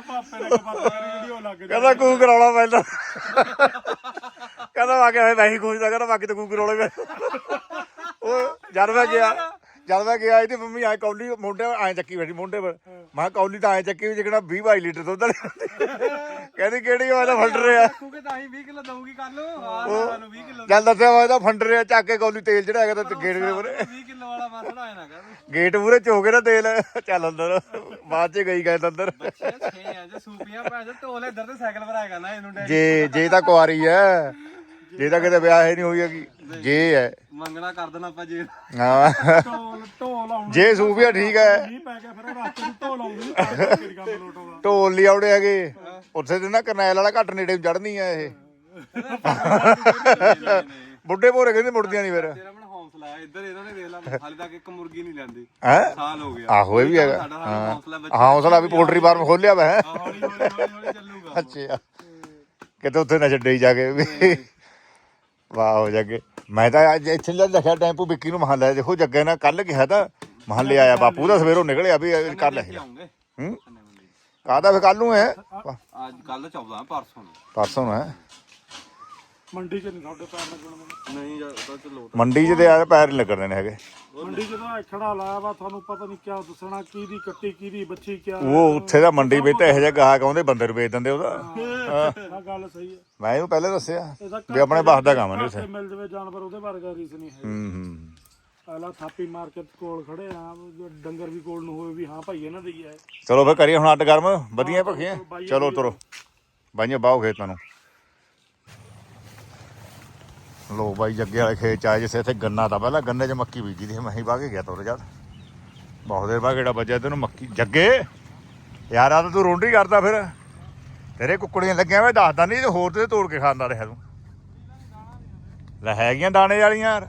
ਪਾਪੇ ਨੇ ਕਪੱਤ ਲੱਗ ਕਹਿੰਦਾ ਕੂ ਕਰਾਉਣਾ ਪੈਂਦਾ ਕਹਿੰਦਾ ਵਾਕੇ ਹੋਏ ਮੈਂ ਹੀ ਖੋਜਦਾ ਕਹਿੰਦਾ ਬਾਕੀ ਤਾਂ ਕੂ ਕਰਾਉਣੇ ਪੈ ਉਹ ਜਦ ਮੈਂ ਗਿਆ ਜਦ ਮੈਂ ਗਿਆ ਇਹਦੀ ਮੰਮੀ ਐ ਕੌਲੀ ਮੁੰਡੇ ਐ ਚੱਕੀ ਬੈਠੀ ਮੁੰਡੇ ਪਰ ਮੈਂ ਕੌਲੀ ਤਾਂ ਐ ਚੱਕੀ ਵੀ ਜਿਕਣਾ 20 22 ਲੀਟਰ ਦੁੱਧ ਵਾਲੀ ਹੁੰਦੀ। ਕਹਿੰਦੀ ਕਿਹੜੀ ਤਾਂ ਫੰਡ ਰਿਹਾ। ਕਿਉਂਕਿ ਤਾਂ ਹੀ 20 ਕਿਲੋ ਦਊਗੀ ਕੱਲ ਨੂੰ। ਹਾਂ ਤੁਹਾਨੂੰ 20 ਕਿਲੋ ਚੱਲ ਦੱਸਿਆ ਵਾ ਇਹਦਾ ਫੰਡ ਰਿਹਾ ਚੱਕ ਕੇ ਕੌਲੀ ਤੇਲ ਜਿਹੜਾ ਹੈਗਾ ਤਾਂ ਗੇਟ ਦੇ ਮੂਹਰੇ 20 ਕਿਲੋ ਵਾਲਾ ਮਾਸੜਾ ਆਇਆ ਨਾ ਗੇਟ ਮੂਹਰੇ ਚੋਗੇ ਨਾ ਤੇਲ। ਚੱਲ ਅੰਦਰ ਬਾਅਦ ਚ ਗਈ ਗਏ ਅੰਦਰ। ਬੱਚੇ ਛੇ ਆ ਜੇ ਸੂਪੀਆਂ ਭੈਣ ਜੋ ਢੋਲੇ ਇੱਧਰ ਤੇ ਸਾਈਕਲ ਭਰਾਇਆ ਕਰਨਾ ਇਹਨੂੰ ਡੈਡੀ। ਜੇ ਜੇ ਤਾਂ ਕੁਆਰੀ ਹੈ ਜੇ ਤਾਂ ਕਿਤੇ ਵਿਆਹ ਹੀ ਨਹੀਂ ਹੋਈ ਹੈਗੀ। ਜੇ ਹੈ। ਮੰਗਣਾ ਕਰ ਦੇਣਾ ਆਪਾਂ ਜੇ। ਹਾਂ। ਢੋਲ ਢੋਲ ਆਉਣ। ਜੇ ਸੂਫੀਆ ਠੀਕ ਹੈ। ਨਹੀਂ ਪੈ ਗਿਆ ਫਿਰ ਉਹ ਰਸਤੇ ਨੂੰ ਢੋਲ ਆਉਂਦੀ ਲੋਟ ਲਈ ਆਉਣੇ ਹੈਗੇ। ਉੱਥੇ ਤੇ ਨਾ ਕਰਨੈਲ ਵਾਲਾ ਘੱਟ ਨੇੜੇ ਚੜਨੀ ਆ ਇਹ। (laughs) ਬੁੱਢੇ ਭੋਰੇ ਕਹਿੰਦੇ ਮੁੜਦੀਆਂ ਨਹੀਂ ਫਿਰ। ਤੇਰਾ ਮਨ ਹੌਸਲਾ ਹੈ। ਇੱਧਰ ਇਹਨਾਂ ਨੇ ਦੇਖ ਲਾ ਹਾਲੇ ਤੱਕ ਇੱਕ ਮੁਰਗੀ ਨਹੀਂ ਲੈਂਦੀ ਹੈ? ਸਾਲ ਹੋ ਗਿਆ। ਆਹੋ ਇਹ ਵੀ ਹੈਗਾ। ਸਾਡਾ ਹਾਲੇ ਹੌਸਲਾ ਬੱਚਾ ਹੌਸਲਾ ਵੀ ਪੋਲਟਰੀ ਫਾਰਮ ਖੋਲਿਆ ਵਾ ਹੈ। ਹੌਲੀ ਹੌਲੀ ਹੌਲੀ ਹੌਲੀ ਚੱਲੂਗਾ। ਅੱਛਾ। ਕਿਤੇ ਉੱਥੇ ਨਾ ਛੱਡੇ ਹੀ ਜਾ ਕੇ। ਵਾਹ ਹੋ ਜਾਗੇ। ਮੈਂ ਤਾਂ ਅੱਜ ਇੱਥੇ ਲੈ ਲਿਖਿਆ ਟੈਂਪੂ ਵਿੱਕੀ ਨੂੰ ਮਹੱਲਾ ਦੇਖੋ ਜੱਗੇ ਨਾਲ ਕੱਲ ਕਿਹਾ ਤਾਂ ਮਹੱਲੇ ਆਇਆ ਬਾਪੂ ਦਾ ਸਵੇਰੋਂ ਨਿਕਲਿਆ ਵੀ ਕਰ ਲੈ ਹੂੰ? ਕਾਹਦਾ ਫੇ ਕੱਲ ਨੂੰ ਹੈ? ਅੱਜ ਕੱਲ 14 ਪਰਸੋਂ। ਪਰਸੋਂ ਹੈ? ਮੰਡੀ 'ਚ ਨਹੀਂ ਤੁਹਾਡੇ ਪੈਰ ਲੱਗਣ ਦੇਣੇ ਨਹੀਂ ਜਾਂ ਤਾਂ ਚਲੋ ਮੰਡੀ 'ਚ ਤੇ ਯਾਰ ਪੈਰ ਨਹੀਂ ਲੱਗਣੇ ਨੇ ਹੈਗੇ। ਮੰਡੀ 'ਚ ਤਾਂ ਖੜਾ ਲਾਇਆ ਵਾ ਤੁਹਾਨੂੰ ਪਤਾ ਨਹੀਂ ਕਿਆ ਦੱਸਣਾ ਕਿਹਦੀ ਕੱਟੀ ਕਿਹਦੀ ਬੱਚੀ ਕਿਆ। ਉਹ ਉੱਥੇ ਦਾ ਮੰਡੀ ਵਿੱਚ ਤਾਂ ਇਹੋ ਜਿਹਾ ਗਾਹਕ ਆਉਂਦੇ ਬੰਦੇ ਨੂੰ ਵੇਚ ਦਿੰਦੇ ਉਹਦਾ। ਆ ਗੱਲ ਸਹੀ ਹੈ। ਮੈਂ ਇਹਨੂੰ ਪਹਿਲੇ ਦੱਸਿਆ ਇਹਦਾ ਵੀ ਆਪਣੇ ਬਾਸ ਦਾ ਕੰਮ ਨਹੀਂ ਘਰ ਉੱਥੇ। ਤੇ ਮਿਲ ਜਵੇ ਜਾਨਵਰ ਉਹਦੇ ਵਰਗਾ ਰੀਸ ਨਹੀਂ ਹੈ ਹੂੰ ਹੂੰ। ਪਹਿਲਾਂ ਥਾਪੀ ਮਾਰਕੀਟ ਕੋਲ ਖੜੇ ਆ ਡੰਗਰ ਵੀ ਕੋਲ ਨੂੰ ਹੋਵੇ ਵੀ ਹਾਂ ਭਾਈ ਇਹਨਾਂ ਦੀ ਹੈ ਚਲੋ ਫੇ ਕਰੀਏ ਹੁਣ ਅੱਡ ਗਰਮ ਵਧੀਆ ਭਖੀਆਂ। ਚਲੋ ਤੁਰੋ। ਬਾਈਆਂ ਬਾਹੋ ਖੇਤਾਂ ਨੂੰ। ਲੋ ਬਾਈ ਜੱਗੇ ਵਾਲੇ ਖੇਤ ਚ ਆਏ ਜਿਸੇ ਇੱਥੇ ਗੰਨਾ ਤਾਂ ਪਹਿਲਾਂ ਗੰਨੇ 'ਚ ਮੱਕੀ ਬੀਜੀ ਦੀ ਮੈਂ ਹੀ ਵਾਹ ਕੇ ਗਿਆ ਤੋਰੇ ਜਦ ਬਹੁਤ ਦੇਰ ਬਾਅਦ ਕਿਹੜਾ ਵੱਜਿਆ ਤੈਨੂੰ ਮੱਕੀ? ਜੱਗੇ! ਯਾਰ ਆ ਤਾਂ ਤੂੰ ਰੋਂਡੀ ਕਰਦਾ ਫਿਰ। ਤੇਰੇ ਕੁੱਕੜੀਆਂ ਲੱਗੀਆਂ ਵੇ, ਦੱਸਦਾ ਨਹੀਂ ਤੇ ਹੋਰ ਤੇ ਤੋੜ ਕੇ ਖਾਂਦਾ ਰਿਹਾ ਤੂੰ। ਲੈ ਹੈਗੀਆਂ ਦਾਣੇ ਵਾਲੀਆਂ ਯਾਰ।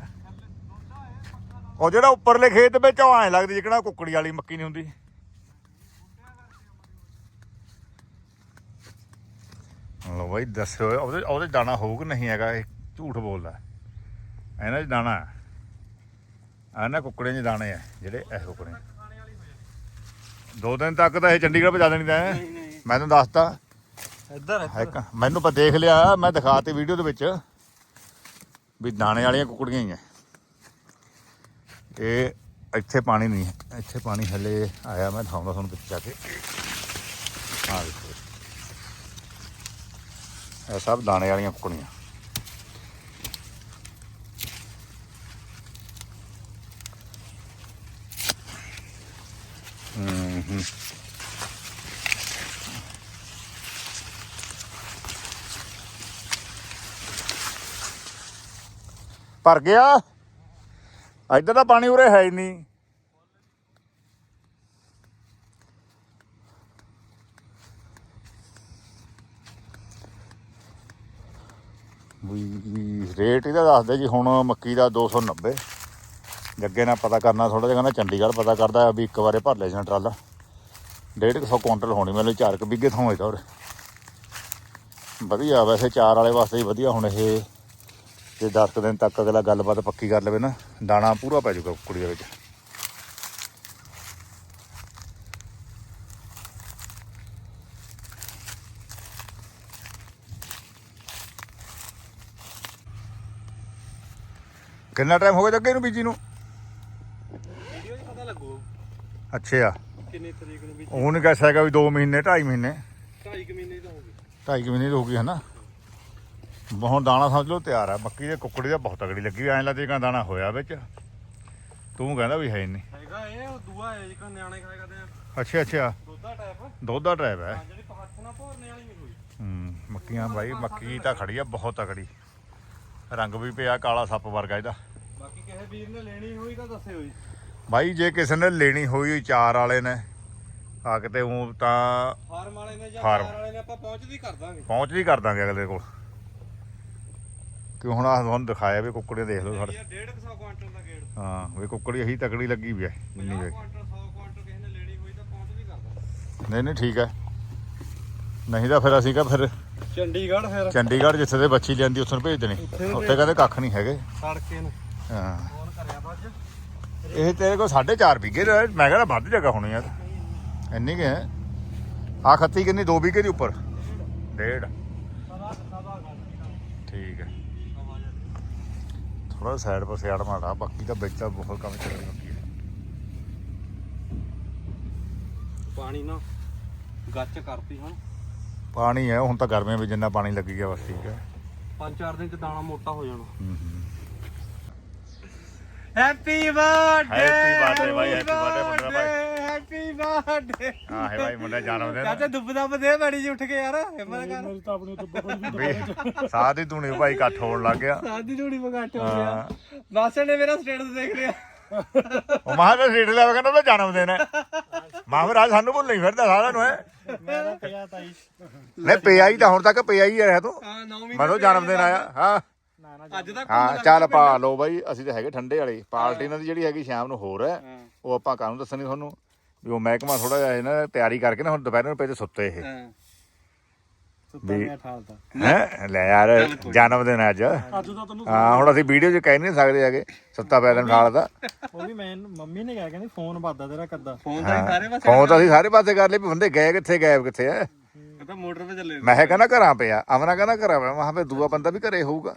ਉਹ ਜਿਹੜਾ ਉੱਪਰਲੇ ਖੇਤ ਵਿੱਚ ਉਹ ਐਂ ਲੱਗਦੀ ਜਿਕਣਾ ਕੁੱਕੜੀ ਵਾਲੀ ਮੱਕੀ ਨਹੀਂ ਹੁੰਦੀ। ਲੋ ਬਾਈ, ਦੱਸਿਓ, ਉਹਦੇ ਉਹਦੇ ਦਾਣਾ ਹੋਊ ਕਿ ਨਹੀਂ ਹੈਗਾ? ਇਹ ਝੂਠ ਬੋਲਦਾ ਇਹਨਾਂ 'ਚ ਦਾਣਾ ਹੈ। ਨਾ ਕੁੱਕੜਿਆਂ 'ਚ ਦਾਣੇ ਆ ਜਿਹੜੇ ਇਹ ਕੁੱਕੜੇ। ਦੋ ਦਿਨ ਤੱਕ ਤਾਂ ਇਹ ਚੰਡੀਗੜ੍ਹ ਪਹੁੰਚਾ ਦੇਣੀ ਤਾਂ ਮੈਂ ਤੁਹਾਨੂੰ ਦੱਸਤਾ। ਇੱਧਰ ਹੈ ਕ- ਮੈਨੂੰ ਪਾ ਦੇਖ ਲਿਆ ਮੈਂ ਦਿਖਾਤੀ ਵੀਡੀਓ ਦੇ ਵਿੱਚ ਵੀ ਦਾਣੇ ਵਾਲੀਆਂ ਕੁੱਕੜੀਆਂ ਹੀ ਆ ਇਹ ਇੱਥੇ ਪਾਣੀ ਨਹੀਂ ਹੈ। ਇੱਥੇ ਪਾਣੀ ਹਲੇ ਆਇਆ ਮੈਂ ਦਿਖਾਉਂਦਾ ਤੁਹਾਨੂੰ ਪਿੱਛੇ ਜਾ ਕੇ। ਆ ਦੇਖੋ। ਇਹ ਸਭ ਦਾਣੇ ਵਾਲੀਆਂ ਕੁੱਕੜੀਆਂ। Угу. ਭਰ ਗਿਆ? ਇੱਧਰ ਦਾ ਪਾਣੀ ਉਰੇ ਹੈ ਹੀ ਨਹੀਂ। ਵੀ ਰੇਟ ਇਹਦਾ ਦੱਸਦੇ ਜੀ, ਹੁਣ ਮੱਕੀ ਦਾ 290 ਜੱਗੇ ਨਾਲ ਪਤਾ ਕਰਨਾ ਥੋੜਾ ਜਿਹਾ, ਕਹਿੰਦਾ ਚੰਡੀਗੜ੍ਹ ਪਤਾ ਕਰਦਾ ਵੀ ਇੱਕ ਵਾਰੇ ਭਰ ਲੈ ਜਾਣਾ ਟਰਾਲਾ 150 ਕੁਇੰਟਲ ਹੋਣੀ, ਮੈਨੂੰ 4 ਕੁ ਬਿੱਗੇ ਥਾਂ ਹੋਏ ਤਾਂ ਵਧੀਆ, ਵੈਸੇ ਚਾਰ ਵਾਲੇ ਵਾਸਤੇ ਹੀ ਵਧੀਆ ਹੁਣ ਇਹ, ਜੇ 10 ਕੁ ਦਿਨ ਤੱਕ ਅਗਲਾ ਗੱਲਬਾਤ ਪੱਕੀ ਕਰ ਲਵੇ ਨਾ, ਦਾਣਾ ਪੂਰਾ ਪੈ ਜਾਊਗਾ ਕੁੜੀ ਦੇ ਵਿੱਚ। ਕਿੰਨਾ ਟਾਈਮ ਹੋ ਗਿਆ ਜੱਗੇ ਨੂੰ ਬੀਜੀ ਨੂੰ? ਅੱਛਾ। ਕਿੰਨੀ ਤਰੀਕ ਨੂੰ ਵੀ ਉਹ ਨਹੀਂ ਕਹਿ ਸਕਦਾ ਵੀ 2 ਮਹੀਨੇ 2.5 ਮਹੀਨੇ। 2.5 ਮਹੀਨੇ ਤਾਂ ਹੋ ਗਏ। ਢਾਈ ਕੁ ਮਹੀਨੇ ਦੀ ਹੋ ਗਈ ਹੈ ਨਾ ਹੁਣ ਦਾਣਾ ਸਮਝ ਲਓ ਤਿਆਰ ਆ। ਮੱਕੀ ਦੇ ਕੁੱਕੜੀ ਦਾ ਬਹੁਤ ਤਗੜੀ ਲੱਗੀ। ਐਂ ਲੱਗਦੀ ਕਿ ਦਾਣਾ ਹੋਇਆ ਵਿੱਚ। ਤੂੰ ਕਹਿੰਦਾ ਵੀ ਹੈ ਨਹੀਂ ਹੈਗਾ ਇਹ ਉਹ ਦੂਆ ਹੈ ਜਿਹੜਾ ਨਿਆਣੇ ਖਾਏ ਕਰਦੇ ਆ। ਅੱਛਾ ਅੱਛਾ। ਦੁੱਧਾ ਟਾਈਪ ਦੁੱਧ ਦਾ ਹੈ। ਹਾਂ ਜਿਹੜੀ ਹੱਥ ਨਾਲ ਭੋਰਨੇ ਵਾਲੀ ਨਹੀਂ ਹੋਈ। ਹੂੰ ਮੱਕੀਆਂ ਬਾਈ ਮੱਕੀ ਤਾਂ ਖੜੀ ਆ ਬਹੁਤ ਤਗੜੀ। ਰੰਗ ਵੀ ਪਿਆ ਕਾਲਾ ਸੱਪ ਵਰਗਾ ਇਹਦਾ। ਬਾਕੀ ਕਿਸੇ ਵੀਰ ਨੇ ਲੈਣੀ ਹੋਈ ਤਾਂ ਦੱਸਿਓ ਜੀ। ਬਾਈ ਜੇ ਕਿਸੇ ਨੇ ਲੈਣੀ ਹੋਈ ਚਾਰ ਵਾਲੇ ਨੇ ਆ ਕਿਤੇ ਉਹ ਤਾਂ ਫਾਰਮ ਵਾਲੇ ਨੇ ਜਾਂ ਫਾਰਮ। ਕਾਰ ਵਾਲੇ ਨੇ ਆਪਾਂ ਪਹੁੰਚਦੀ ਕਰ ਦਾਂਗੇ। ਪਹੁੰਚਦੀ ਕਰ ਦਾਂਗੇ ਅਗਲੇ ਕੋਲ। ਕਿ ਹੁਣ ਆਹ ਤੁਹਾਨੂੰ ਦਿਖਾਇਆ ਵੀ ਕੁੱਕੜੀਆਂ ਦੇਖ ਲਓ ਸਾਡੇ। ਇਹ 150 ਕੁਆਂਟਲ ਦਾ ਗੇੜ। ਹਾਂ ਵੀ ਕੁੱਕੜੀ ਇਹੀ ਤਕੜੀ ਲੱਗੀ ਵੀ ਹੈ ਜਿੰਨੀ 50 ਵੇ। ਕੁਆਂਟਲ 100 ਕੁਆਂਟਲ ਕਿਸੇ ਨੇ ਲੈਣੀ ਹੋਈ ਤਾਂ ਪਹੁੰਚਦੀ ਕਰ ਦਾਂਗੇ। ਨਹੀਂ ਨਹੀਂ ਠੀਕ ਹੈ ਨਹੀਂ ਤਾਂ ਫਿਰ ਅਸੀਂ ਕਹ ਫਿਰ ਚੰਡੀਗੜ੍ਹ ਫਿਰ। ਚੰਡੀਗੜ੍ਹ ਜਿੱਥੇ ਦੇ ਬੱਚੀ ਲੈਂਦੀ ਉੱਥੋਂ ਨੂੰ ਭੇਜ ਦੇਣੀ। ਉੱਥੇ ਨੂੰ ਉੱਥੇ ਕਹਿੰਦੇ ਕੱਖ ਨਹੀਂ ਹੈਗੇ। ਸੜਕੇ ਨੂੰ। ਹਾਂ। ਫੋਨ ਕਰਿਆ ਬੱਜ ਇਹ ਤੇਰੇ ਕੋਲ 4.5 ਵਿਗੇ। ਮੈਂ ਕਹਿੰਦਾ ਵੱਧ ਜਗ੍ਹਾ ਹੋਣੀ ਯਾਰ ਇੰਨੀ ਕਿ ਹੈ। ਆ ਖੱਤੀ ਕਿੰਨੀ? 2 ਵਿਗੇ ਦੇ ਉੱਪਰ। ਡੇਢ। ਠੀਕ ਹੈ। ਥੋੜਾ ਸਾਈਡ ਪਰ ਸਿਆੜ ਮਾੜਾ ਬਾਕੀ ਤਾਂ ਵਿੱਚ ਤਾਂ ਬਹੁਤ ਕੰਮ ਚੱਲ ਰਿਹਾ। ਪਾਣੀ ਨਾ ਗੱਚ ਕਰਤੀ ਹੁਣ। ਪਾਣੀ ਹੈ। ਹੁਣ ਤਾਂ ਗਰਮੀਆਂ ਵਿੱਚ ਜਿੰਨਾ ਪਾਣੀ ਲੱਗੀ ਗਿਆ ਬਸ ਠੀਕ ਹੈ। ਪੰਜ ਚਾਰ ਦਿਨ ਚ ਦਾਣਾ ਮੋਟਾ ਹੋ ਜਾਣਾ। ਹੂੰ ਹੂੰ। ਹੈਪੀ ਬਰਥਡੇ Happy birthday ਬਾਈ, happy birthday ਮੁੰਡਾ ਬਾਈ। ਹੈਪੀ ਬਰਥਡੇ ਹਾਂ ਹੈ ਭਾਈ ਮੁੰਡਾ ਜਨਮ ਦਿਨ ਚਾਚਾ ਦੁੱਬ ਦੱਬ ਦੇ ਬੜੀ ਜੀ ਉੱਠ ਕੇ ਯਾਰ ਹਿੰਮਤ ਕਰ ਮੇਰੀ ਤਾਂ ਆਪਣੀ ਤੋਂ ਬੜੀ ਵੀ ਸਾਹ ਦੀ ਧੂਣੀ ਭਾਈ ਇਕੱਠ ਹੋਣ ਲੱਗ ਗਿਆ ਸਾਦੀ ਜੋੜੀ ਮਗਾਟ ਹੋ ਹਾਂ। ਗਿਆ ਮਾਸਟਰ ਨੇ ਮੇਰਾ ਸਟੇਟਸ ਦੇਖ ਲਿਆ ਉਹ ਮਾਂ ਦਾ ਸੀਟ ਲੈ ਕਹਿੰਦਾ ਉਹਦਾ ਜਨਮ ਦਿਨ ਹੈ। ਮਾਂ ਫਿਰ ਅੱਜ ਸਾਨੂੰ ਭੁੱਲ ਨਹੀਂ ਫਿਰਦਾ ਸਾਰਿਆਂ ਨੂੰ ਹੈ। ਮੈਂ ਪਿਆ ਤਾਈ। ਨਹੀਂ ਪਿਆ ਹੀ ਤਾਂ ਹੁਣ ਤੱਕ ਪਿਆ ਹੀ ਹੈ ਤੂੰ। ਹਾਂ 9 ਮਹੀਨੇ ਮਨੋ ਜਨਮ ਦਿਨ ਆਇਆ। ਹਾਂ। ਅੱਜ ਹਾਂ ਚੱਲ ਪਾ ਲਓ ਬਾਈ ਅਸੀਂ ਤਾਂ ਹੈਗੇ ਠੰਡੇ ਵਾਲੇ। ਪਾਰਟੀ ਇਹਨਾਂ ਦੀ ਜਿਹੜੀ ਹੈਗੀ ਸ਼ਾਮ ਨੂੰ ਹੋਰ ਹੈ ਹਾਂ। ਉਹ ਆਪਾਂ ਕਾਹਨੂੰ ਦੱਸਣੀ ਤੁਹਾਨੂੰ? ਵੀ ਉਹ ਮਹਿਕਮਾ ਥੋੜਾ ਜਿਹਾ ਇਹਨਾਂ ਤਿਆਰੀ ਕਰਕੇ ਨਾ ਹੁਣ ਦੁਪਹਿਰ ਨੂੰ ਪਏ ਤੇ ਸੁੱਤੇ ਇਹ। ਹਾਂ। ਸੁੱਤਾ ਮੈਂ ਹੈ? ਲੈ ਯਾਰ ਜਨਮ ਦਿਨ ਅੱਜ। ਅੱਜ ਤਾਂ ਤੈਨੂੰ ਹਾਂ ਹੁਣ ਅਸੀਂ ਵੀਡੀਓ 'ਚ ਕਹਿ ਨਹੀਂ ਸਕਦੇ ਹੈਗੇ ਸੁੱਤਾ ਪਿਆ ਦਿਨ ਨਾਲ ਦਾ ਉਹ ਵੀ ਮੈਂ ਮੰਮੀ ਨੇ ਕਿਹਾ ਕਹਿੰਦੀ ਫੋਨ ਵੱਜਦਾ ਤੇਰਾ ਕੱਦਾ। ਫੋਨ ਤਾਂ ਹੀ। ਸਾਰੇ ਪਾਸੇ ਫੋਨ ਤਾਂ ਅਸੀਂ ਸਾਰੇ ਪਾਸੇ ਕਰ ਲਏ ਵੀ ਬੰਦੇ ਗਏ ਕਿੱਥੇ ਗਾਇਬ ਕਿੱਥੇ ਐ ਮੋਟਰ ਤੇ ਚੱਲੇ ਮੈਂ ਕਿਹਾ ਕਹਿੰਦਾ ਘਰਾਂ ਪਿਆ ਅਮਨਾ ਕਹਿੰਦਾ ਘਰਾਂ ਪਿਆ। ਮੈਂ ਕਿਹਾ ਦੂਆ ਬੰਦਾ ਵੀ ਘਰੇ ਹੋਊਗਾ।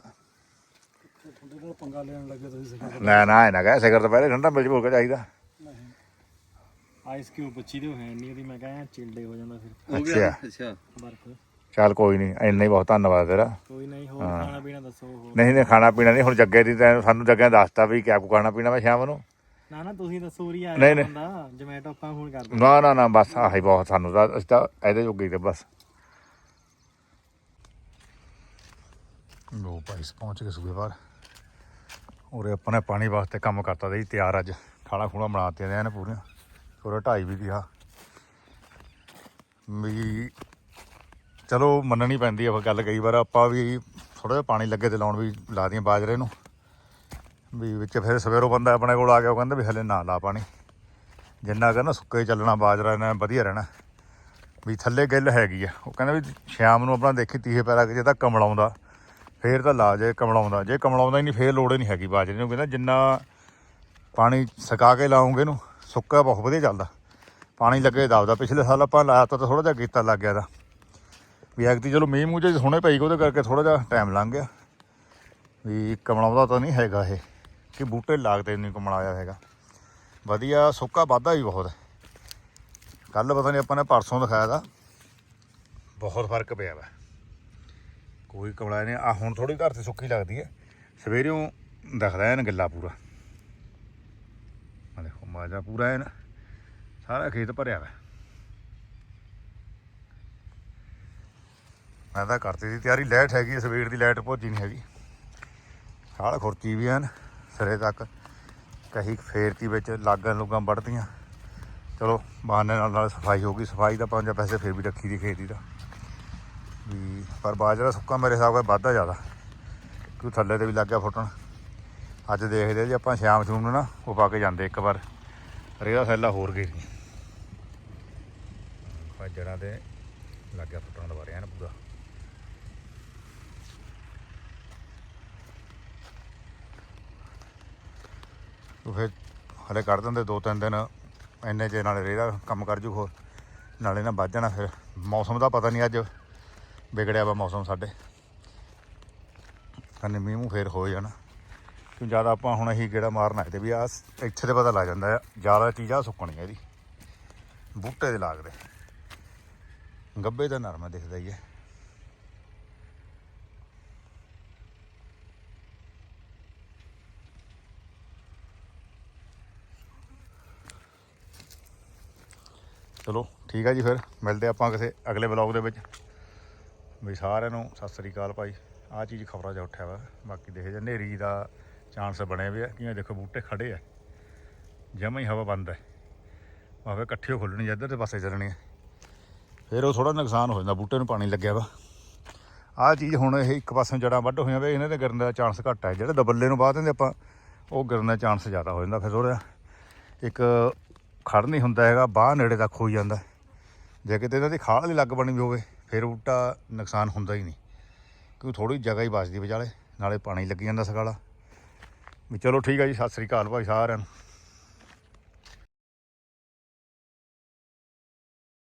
ਤੁਹਾਡੇ ਨਾਲ ਪੰਗਾ ਲੈਣ ਲੱਗੇ ਤੁਸੀਂ ਸਿੱਖੋ ਨਾ ਨਾ ਇਹ ਨਾ ਕਹਿ ਸਿਗਰ ਤੋਂ ਪਹਿਲੇ ਠੰਡਾ ਮਿਲ ਜੂ ਕੇ ਚਾਹੀਦਾ ਆਈਸ ਕਿਊਬ ਬੱਚੀ ਦੇ ਹੈ ਨਹੀਂ ਉਹਦੀ ਮੈਂ ਕਹਾਂ ਚਿਲਡੇ ਹੋ ਜਾਂਦਾ ਫਿਰ। ਹੋ ਗਿਆ, ਅੱਛਾ। ਬਰਫ। ਚੱਲ ਕੋਈ ਨਹੀਂ ਇੰਨਾ ਹੀ ਬਹੁਤ ਧੰਨਵਾਦ ਤੇਰਾ। ਕੋਈ ਨਹੀਂ ਹੋਰ ਖਾਣਾ ਪੀਣਾ ਦੱਸੋ ਹੋਰ। ਨਹੀਂ ਨਹੀਂ ਖਾਣਾ ਪੀਣਾ ਨਹੀਂ ਹੁਣ ਜੱਗੇ ਦੀ ਤਾਂ ਸਾਨੂੰ ਜੱਗੇ ਨੇ ਦੱਸਤਾ ਵੀ ਕਿਆ ਕੋ ਖਾਣਾ ਪੀਣਾ ਮੈਂ ਸ਼ਾਮ ਨੂੰ। ਨਾ ਨਾ ਤੁਸੀਂ ਦੱਸੋ ਉਰੀ ਆ ਨਹੀਂ, ਨਹੀਂ। ਬੰਦਾ ਜਮੈਟੋ ਆਪਾਂ ਫੋਨ ਕਰ ਨਾ ਨਾ ਨਾ ਬਸ ਆਹੀ ਬਹੁਤ ਸਾਨੂੰ ਤਾਂ ਅਸੀਂ ਤਾਂ ਇਹਦੇ ਜੋਗੇ ਹੀ ਤੇ ਬਸ। ਲੋ ਭਾਈ ਪਹੁੰਚ ਗਏ ਸੂਬੇ ਬਾਹਰ ਉਰੇ ਆਪਾਂ ਨੇ ਪਾਣੀ ਵਾਸਤੇ ਕੰਮ ਕਰਤਾ ਦੇ ਜੀ, ਤਿਆਰ ਅੱਜ। ਖਾਣਾ ਖੂਣਾ ਬਣਾਤੇ ਨੇ ਇਹਨੇ ਪੂਰੀਆਂ। ਪੂਰਾ ਢਾਈ ਵੀ ਗਿਆ। ਵੀ ਚਲੋ ਮੰਨਣੀ ਪੈਂਦੀ ਆ ਗੱਲ ਕਈ ਵਾਰ ਆਪਾਂ ਵੀ ਥੋੜਾ ਜਿਹਾ ਪਾਣੀ ਲੱਗੇ ਤੇ ਲਾਉਣ ਵੀ ਲਾ ਦੀਆਂ ਬਾਜਰੇ ਨੂੰ। ਵੀ ਵਿੱਚ ਫਿਰ ਸਵੇਰੋਂ ਬੰਦਾ ਆਪਣੇ ਕੋਲ ਆ ਗਿਆ, ਉਹ ਕਹਿੰਦਾ ਵੀ ਹਲੇ ਨਾ ਲਾ ਪਾਣੀ। ਜਿੰਨਾ ਕਹਿੰਦਾ ਸੁੱਕੇ ਚੱਲਣਾ, ਬਾਜਰਾ ਇਹਨਾਂ ਵਧੀਆ ਰਹਿਣਾ। ਵੀ ਥੱਲੇ ਗਿੱਲ ਹੈਗੀ ਆ। ਉਹ ਕਹਿੰਦਾ ਵੀ ਸ਼ਾਮ ਨੂੰ ਆਪਣਾ ਦੇਖੀ ਤੀਹੇ ਪੈਰਾ ਜੇ ਤਾਂ ਕਮਲਾਉਂਦਾ ਫੇਰ ਤਾਂ ਲਾ ਜੇ ਕਮਲਾਉਂਦਾ। ਜੇ ਕਮਲਾਉਂਦਾ ਹੀ ਨਹੀਂ, ਫੇਰ ਲੋੜ ਹੀ ਨਹੀਂ ਹੈਗੀ ਬਾਜਰੇ ਨੂੰ। ਕਹਿੰਦਾ ਜਿੰਨਾ ਪਾਣੀ ਸਕਾ ਕੇ ਲਾਉਂਗੇ ਇਹਨੂੰ, ਸੁੱਕਾ ਬਹੁਤ ਵਧੀਆ ਚੱਲਦਾ। ਪਾਣੀ ਲੱਗੇ ਦਬਦਾ ਪਿਛਲੇ ਸਾਲ ਆਪਾਂ ਲਾਇਆ ਤਾਂ ਥੋੜਾ ਜਿਹਾ ਕੀਤਾ ਲੱਗ ਗਿਆ ਦਾ ਵੀ ਐਕਤੀ ਚਲੋ ਮੀਂਹ ਮੂੰਹ ਜੇ ਹੁਣੇ ਪਈ, ਉਹਦੇ ਕਰਕੇ ਥੋੜਾ ਜਿਹਾ ਟਾਈਮ ਲੰਘ ਗਿਆ। ਵੀ ਕਮਲਾਉਂਦਾ ਤਾਂ ਨਹੀਂ ਹੈਗਾ ਇਹ। ਕਿ ਬੂਟੇ ਲੱਗਦੇ ਨਹੀਂ ਕਮਲਾਇਆ ਹੈਗਾ। ਵਧੀਆ, ਸੁੱਕਾ ਵਾਧਾ ਵੀ ਬਹੁਤ ਹੈ। ਕੱਲ ਪਤਾ ਨਹੀਂ ਆਪਾਂ ਨੇ ਪਰਸੋਂ ਦਿਖਾਇਆ ਦਾ ਬਹੁਤ ਫ਼ਰਕ ਪਿਆ ਵਾ। ਕੋਈ ਕਮਲਾ ਨਹੀਂ। ਆ ਹੁਣ ਥੋੜੀ ਘਰ ਤੇ ਸੁੱਕੀ ਲੱਗਦੀ ਹੈ। ਸਵੇਰਿਓਂ ਦਿਖਦਾ ਐਨ ਗੱਲਾ ਪੂਰਾ। ਆ ਦੇਖੋ ਮਾਜਾ ਪੂਰਾ ਐਨ ਸਾਰਾ ਖੇਤ ਭਰਿਆ ਵਾ ਮੈਂ ਤਾਂ ਕਰਤੀ ਸੀ ਤਿਆਰੀ। ਲਾਈਟ ਹੈਗੀ ਹੈ, ਸਵੇਰ ਦੀ ਲਾਈਟ ਭੋਜੀ ਨਹੀਂ ਹੈਗੀ। ਖਾਲ ਖੁਰਚੀ ਵੀ ਐਨ ਸਿਰੇ ਤੱਕ। ਕਹੀ ਫੇਰਤੀ ਵਿੱਚ ਲਾਗਾਂ ਲੁਗਾਂ ਵੱਢਦੀਆਂ ਚਲੋ ਬਹਾਨੇ ਨਾਲ ਨਾਲ ਸਫ਼ਾਈ ਹੋ ਗਈ। ਸਫ਼ਾਈ ਦਾ ਪੰਜਾ ਪੈਸੇ ਫੇਰ ਵੀ ਰੱਖੀ ਦੀ ਖੇਤੀ ਦਾ। ਵੀ ਪਰ ਬਾਜਰਾ ਸੁੱਕਾ ਮੇਰੇ ਹਿਸਾਬ ਨਾਲ ਵੱਧਦਾ ਜ਼ਿਆਦਾ। ਕਿਉਂ ਥੱਲੇ ਤੇ ਵੀ ਲੱਗ ਗਿਆ ਫੁੱਟਣ। ਅੱਜ ਦੇਖਦੇ ਆ ਜੀ ਆਪਾਂ ਸ਼ਾਮ ਸ਼ੂਮ ਨੂੰ ਨਾ, ਉਹ ਪਾ ਕੇ ਜਾਂਦੇ ਇੱਕ ਵਾਰ। ਰੇਦਾ ਥੈਲਾ ਹੋਰ ਗਈ ਜੜਾਂ ਤੇ ਲੱਗ ਗਿਆ ਫੁੱਟਣ ਦੁਬਾਰੇ ਐਨ ਪੂਰਾ। ਉਹ ਫਿਰ ਹਲੇ ਕੱਢ ਦਿੰਦੇ ਦੋ ਤਿੰਨ ਦਿਨ। ਇੰਨੇ ਜੇ ਨਾਲੇ ਰੇਦਾ ਕੰਮ ਕਰ ਜੂ ਹੋਰ। ਨਾਲੇ ਨਾ ਵੱਧ ਜਾਣਾ ਫਿਰ। ਮੌਸਮ ਦਾ ਪਤਾ ਨਹੀਂ ਅੱਜ। ਵਿਗੜਿਆ ਵਾ ਮੌਸਮ ਸਾਡੇ। ਕੰਨੇ ਮੀਂਹ ਮੂੰਹ ਫੇਰ ਹੋ ਜਾਣਾ। ਕਿਉਂ ਜ਼ਿਆਦਾ ਆਪਾਂ ਹੁਣ ਅਸੀਂ ਗੇੜਾ ਮਾਰਨਾ ਤੇ ਵੀ ਆ, ਇੱਥੇ ਤੇ ਪਤਾ ਲੱਗ ਜਾਂਦਾ ਆ, ਜ਼ਿਆਦਾ ਚੀਜ਼ ਚੀਜ਼ਾਂ ਸੁੱਕਣੀਆਂ ਇਹਦੀ। ਬੂਟੇ ਦੇ ਲੱਗਦੇ ਗੱਬੇ ਦਾ ਨਰਮਾ ਦਿਖਦਾ ਹੀ ਹੈ ਚਲੋ, ਠੀਕ ਆ ਜੀ ਫਿਰ। ਮਿਲਦੇ ਆਪਾਂ ਕਿਸੇ ਅਗਲੇ ਬਲੌਗ ਦੇ ਵਿੱਚ। ਵੀ ਸਾਰਿਆਂ ਨੂੰ ਸਤਿ ਸ੍ਰੀ ਅਕਾਲ ਭਾਈ। ਆਹ ਚੀਜ਼ ਖਬਰਾਂ 'ਚ ਉੱਠਿਆ ਵਾ। ਬਾਕੀ ਦੇਖੇ ਜੇ ਹਨੇਰੀ ਦਾ ਚਾਂਸ ਬਣੇ ਹੋਏ ਆ। ਕਿਵੇਂ ਦੇਖੋ, ਬੂਟੇ ਖੜੇ ਆ। ਜਮਾਂ ਹੀ ਹਵਾ ਬੰਦ ਹੈ ਭਾਵੇਂ ਇਕੱਠੇ ਹੋ ਖੁੱਲਣੀ ਇੱਧਰ ਦੇ ਪਾਸੇ ਚੱਲਣੀ ਹੈ ਫਿਰ ਉਹ ਥੋੜਾ ਨੁਕਸਾਨ ਹੋ ਜਾਂਦਾ, ਬੂਟੇ ਨੂੰ ਪਾਣੀ ਲੱਗਿਆ ਵਾ। ਆਹ ਚੀਜ਼ ਹੁਣ ਇਹ ਇੱਕ ਪਾਸੇ ਜੜਾਂ ਵੱਢ ਹੋਈਆਂ ਵੇ, ਇਹਨਾਂ ਦੇ ਗਿਰਨ ਦਾ ਚਾਂਸ ਘੱਟ ਹੈ ਜਿਹੜੇ ਦਬੱਲੇ ਨੂੰ ਬਾਹ ਦਿੰਦੇ ਆਪਾਂ, ਉਹ ਗਿਰਨ ਦਾ ਚਾਂਸ ਜ਼ਿਆਦਾ ਹੋ ਜਾਂਦਾ। ਫਿਰ ਥੋੜਾ ਇੱਕ ਖੜ ਨਹੀਂ ਹੁੰਦਾ ਹੈਗਾ, ਬਾਹ ਨੇੜੇ ਤੱਕ ਹੋਈ ਜਾਂਦਾ। ਜੇ ਕਿਤੇ ਇਹਨਾਂ ਦੀ ਖਾਲ ਦੀ ਲੱਗ ਬਣੀ ਹੋਵੇ ਫਿਰ ਬੂਟਾ ਨੁਕਸਾਨ ਹੁੰਦਾ ਹੀ ਨਹੀਂ। ਕਿਉਂ ਥੋੜੀ ਜਗ੍ਹਾ ਹੀ ਬਚਦੀ ਵਿਚਾਲੇ, ਨਾਲੇ ਪਾਣੀ ਲੱਗੀ ਜਾਂਦਾ ਸਗਾਲਾ। ਵੀ ਚਲੋ ਠੀਕ ਹੈ ਜੀ, ਸਤਿ ਸ੍ਰੀ ਅਕਾਲ ਭਾਈ ਸਾਰਿਆਂ ਨੂੰ।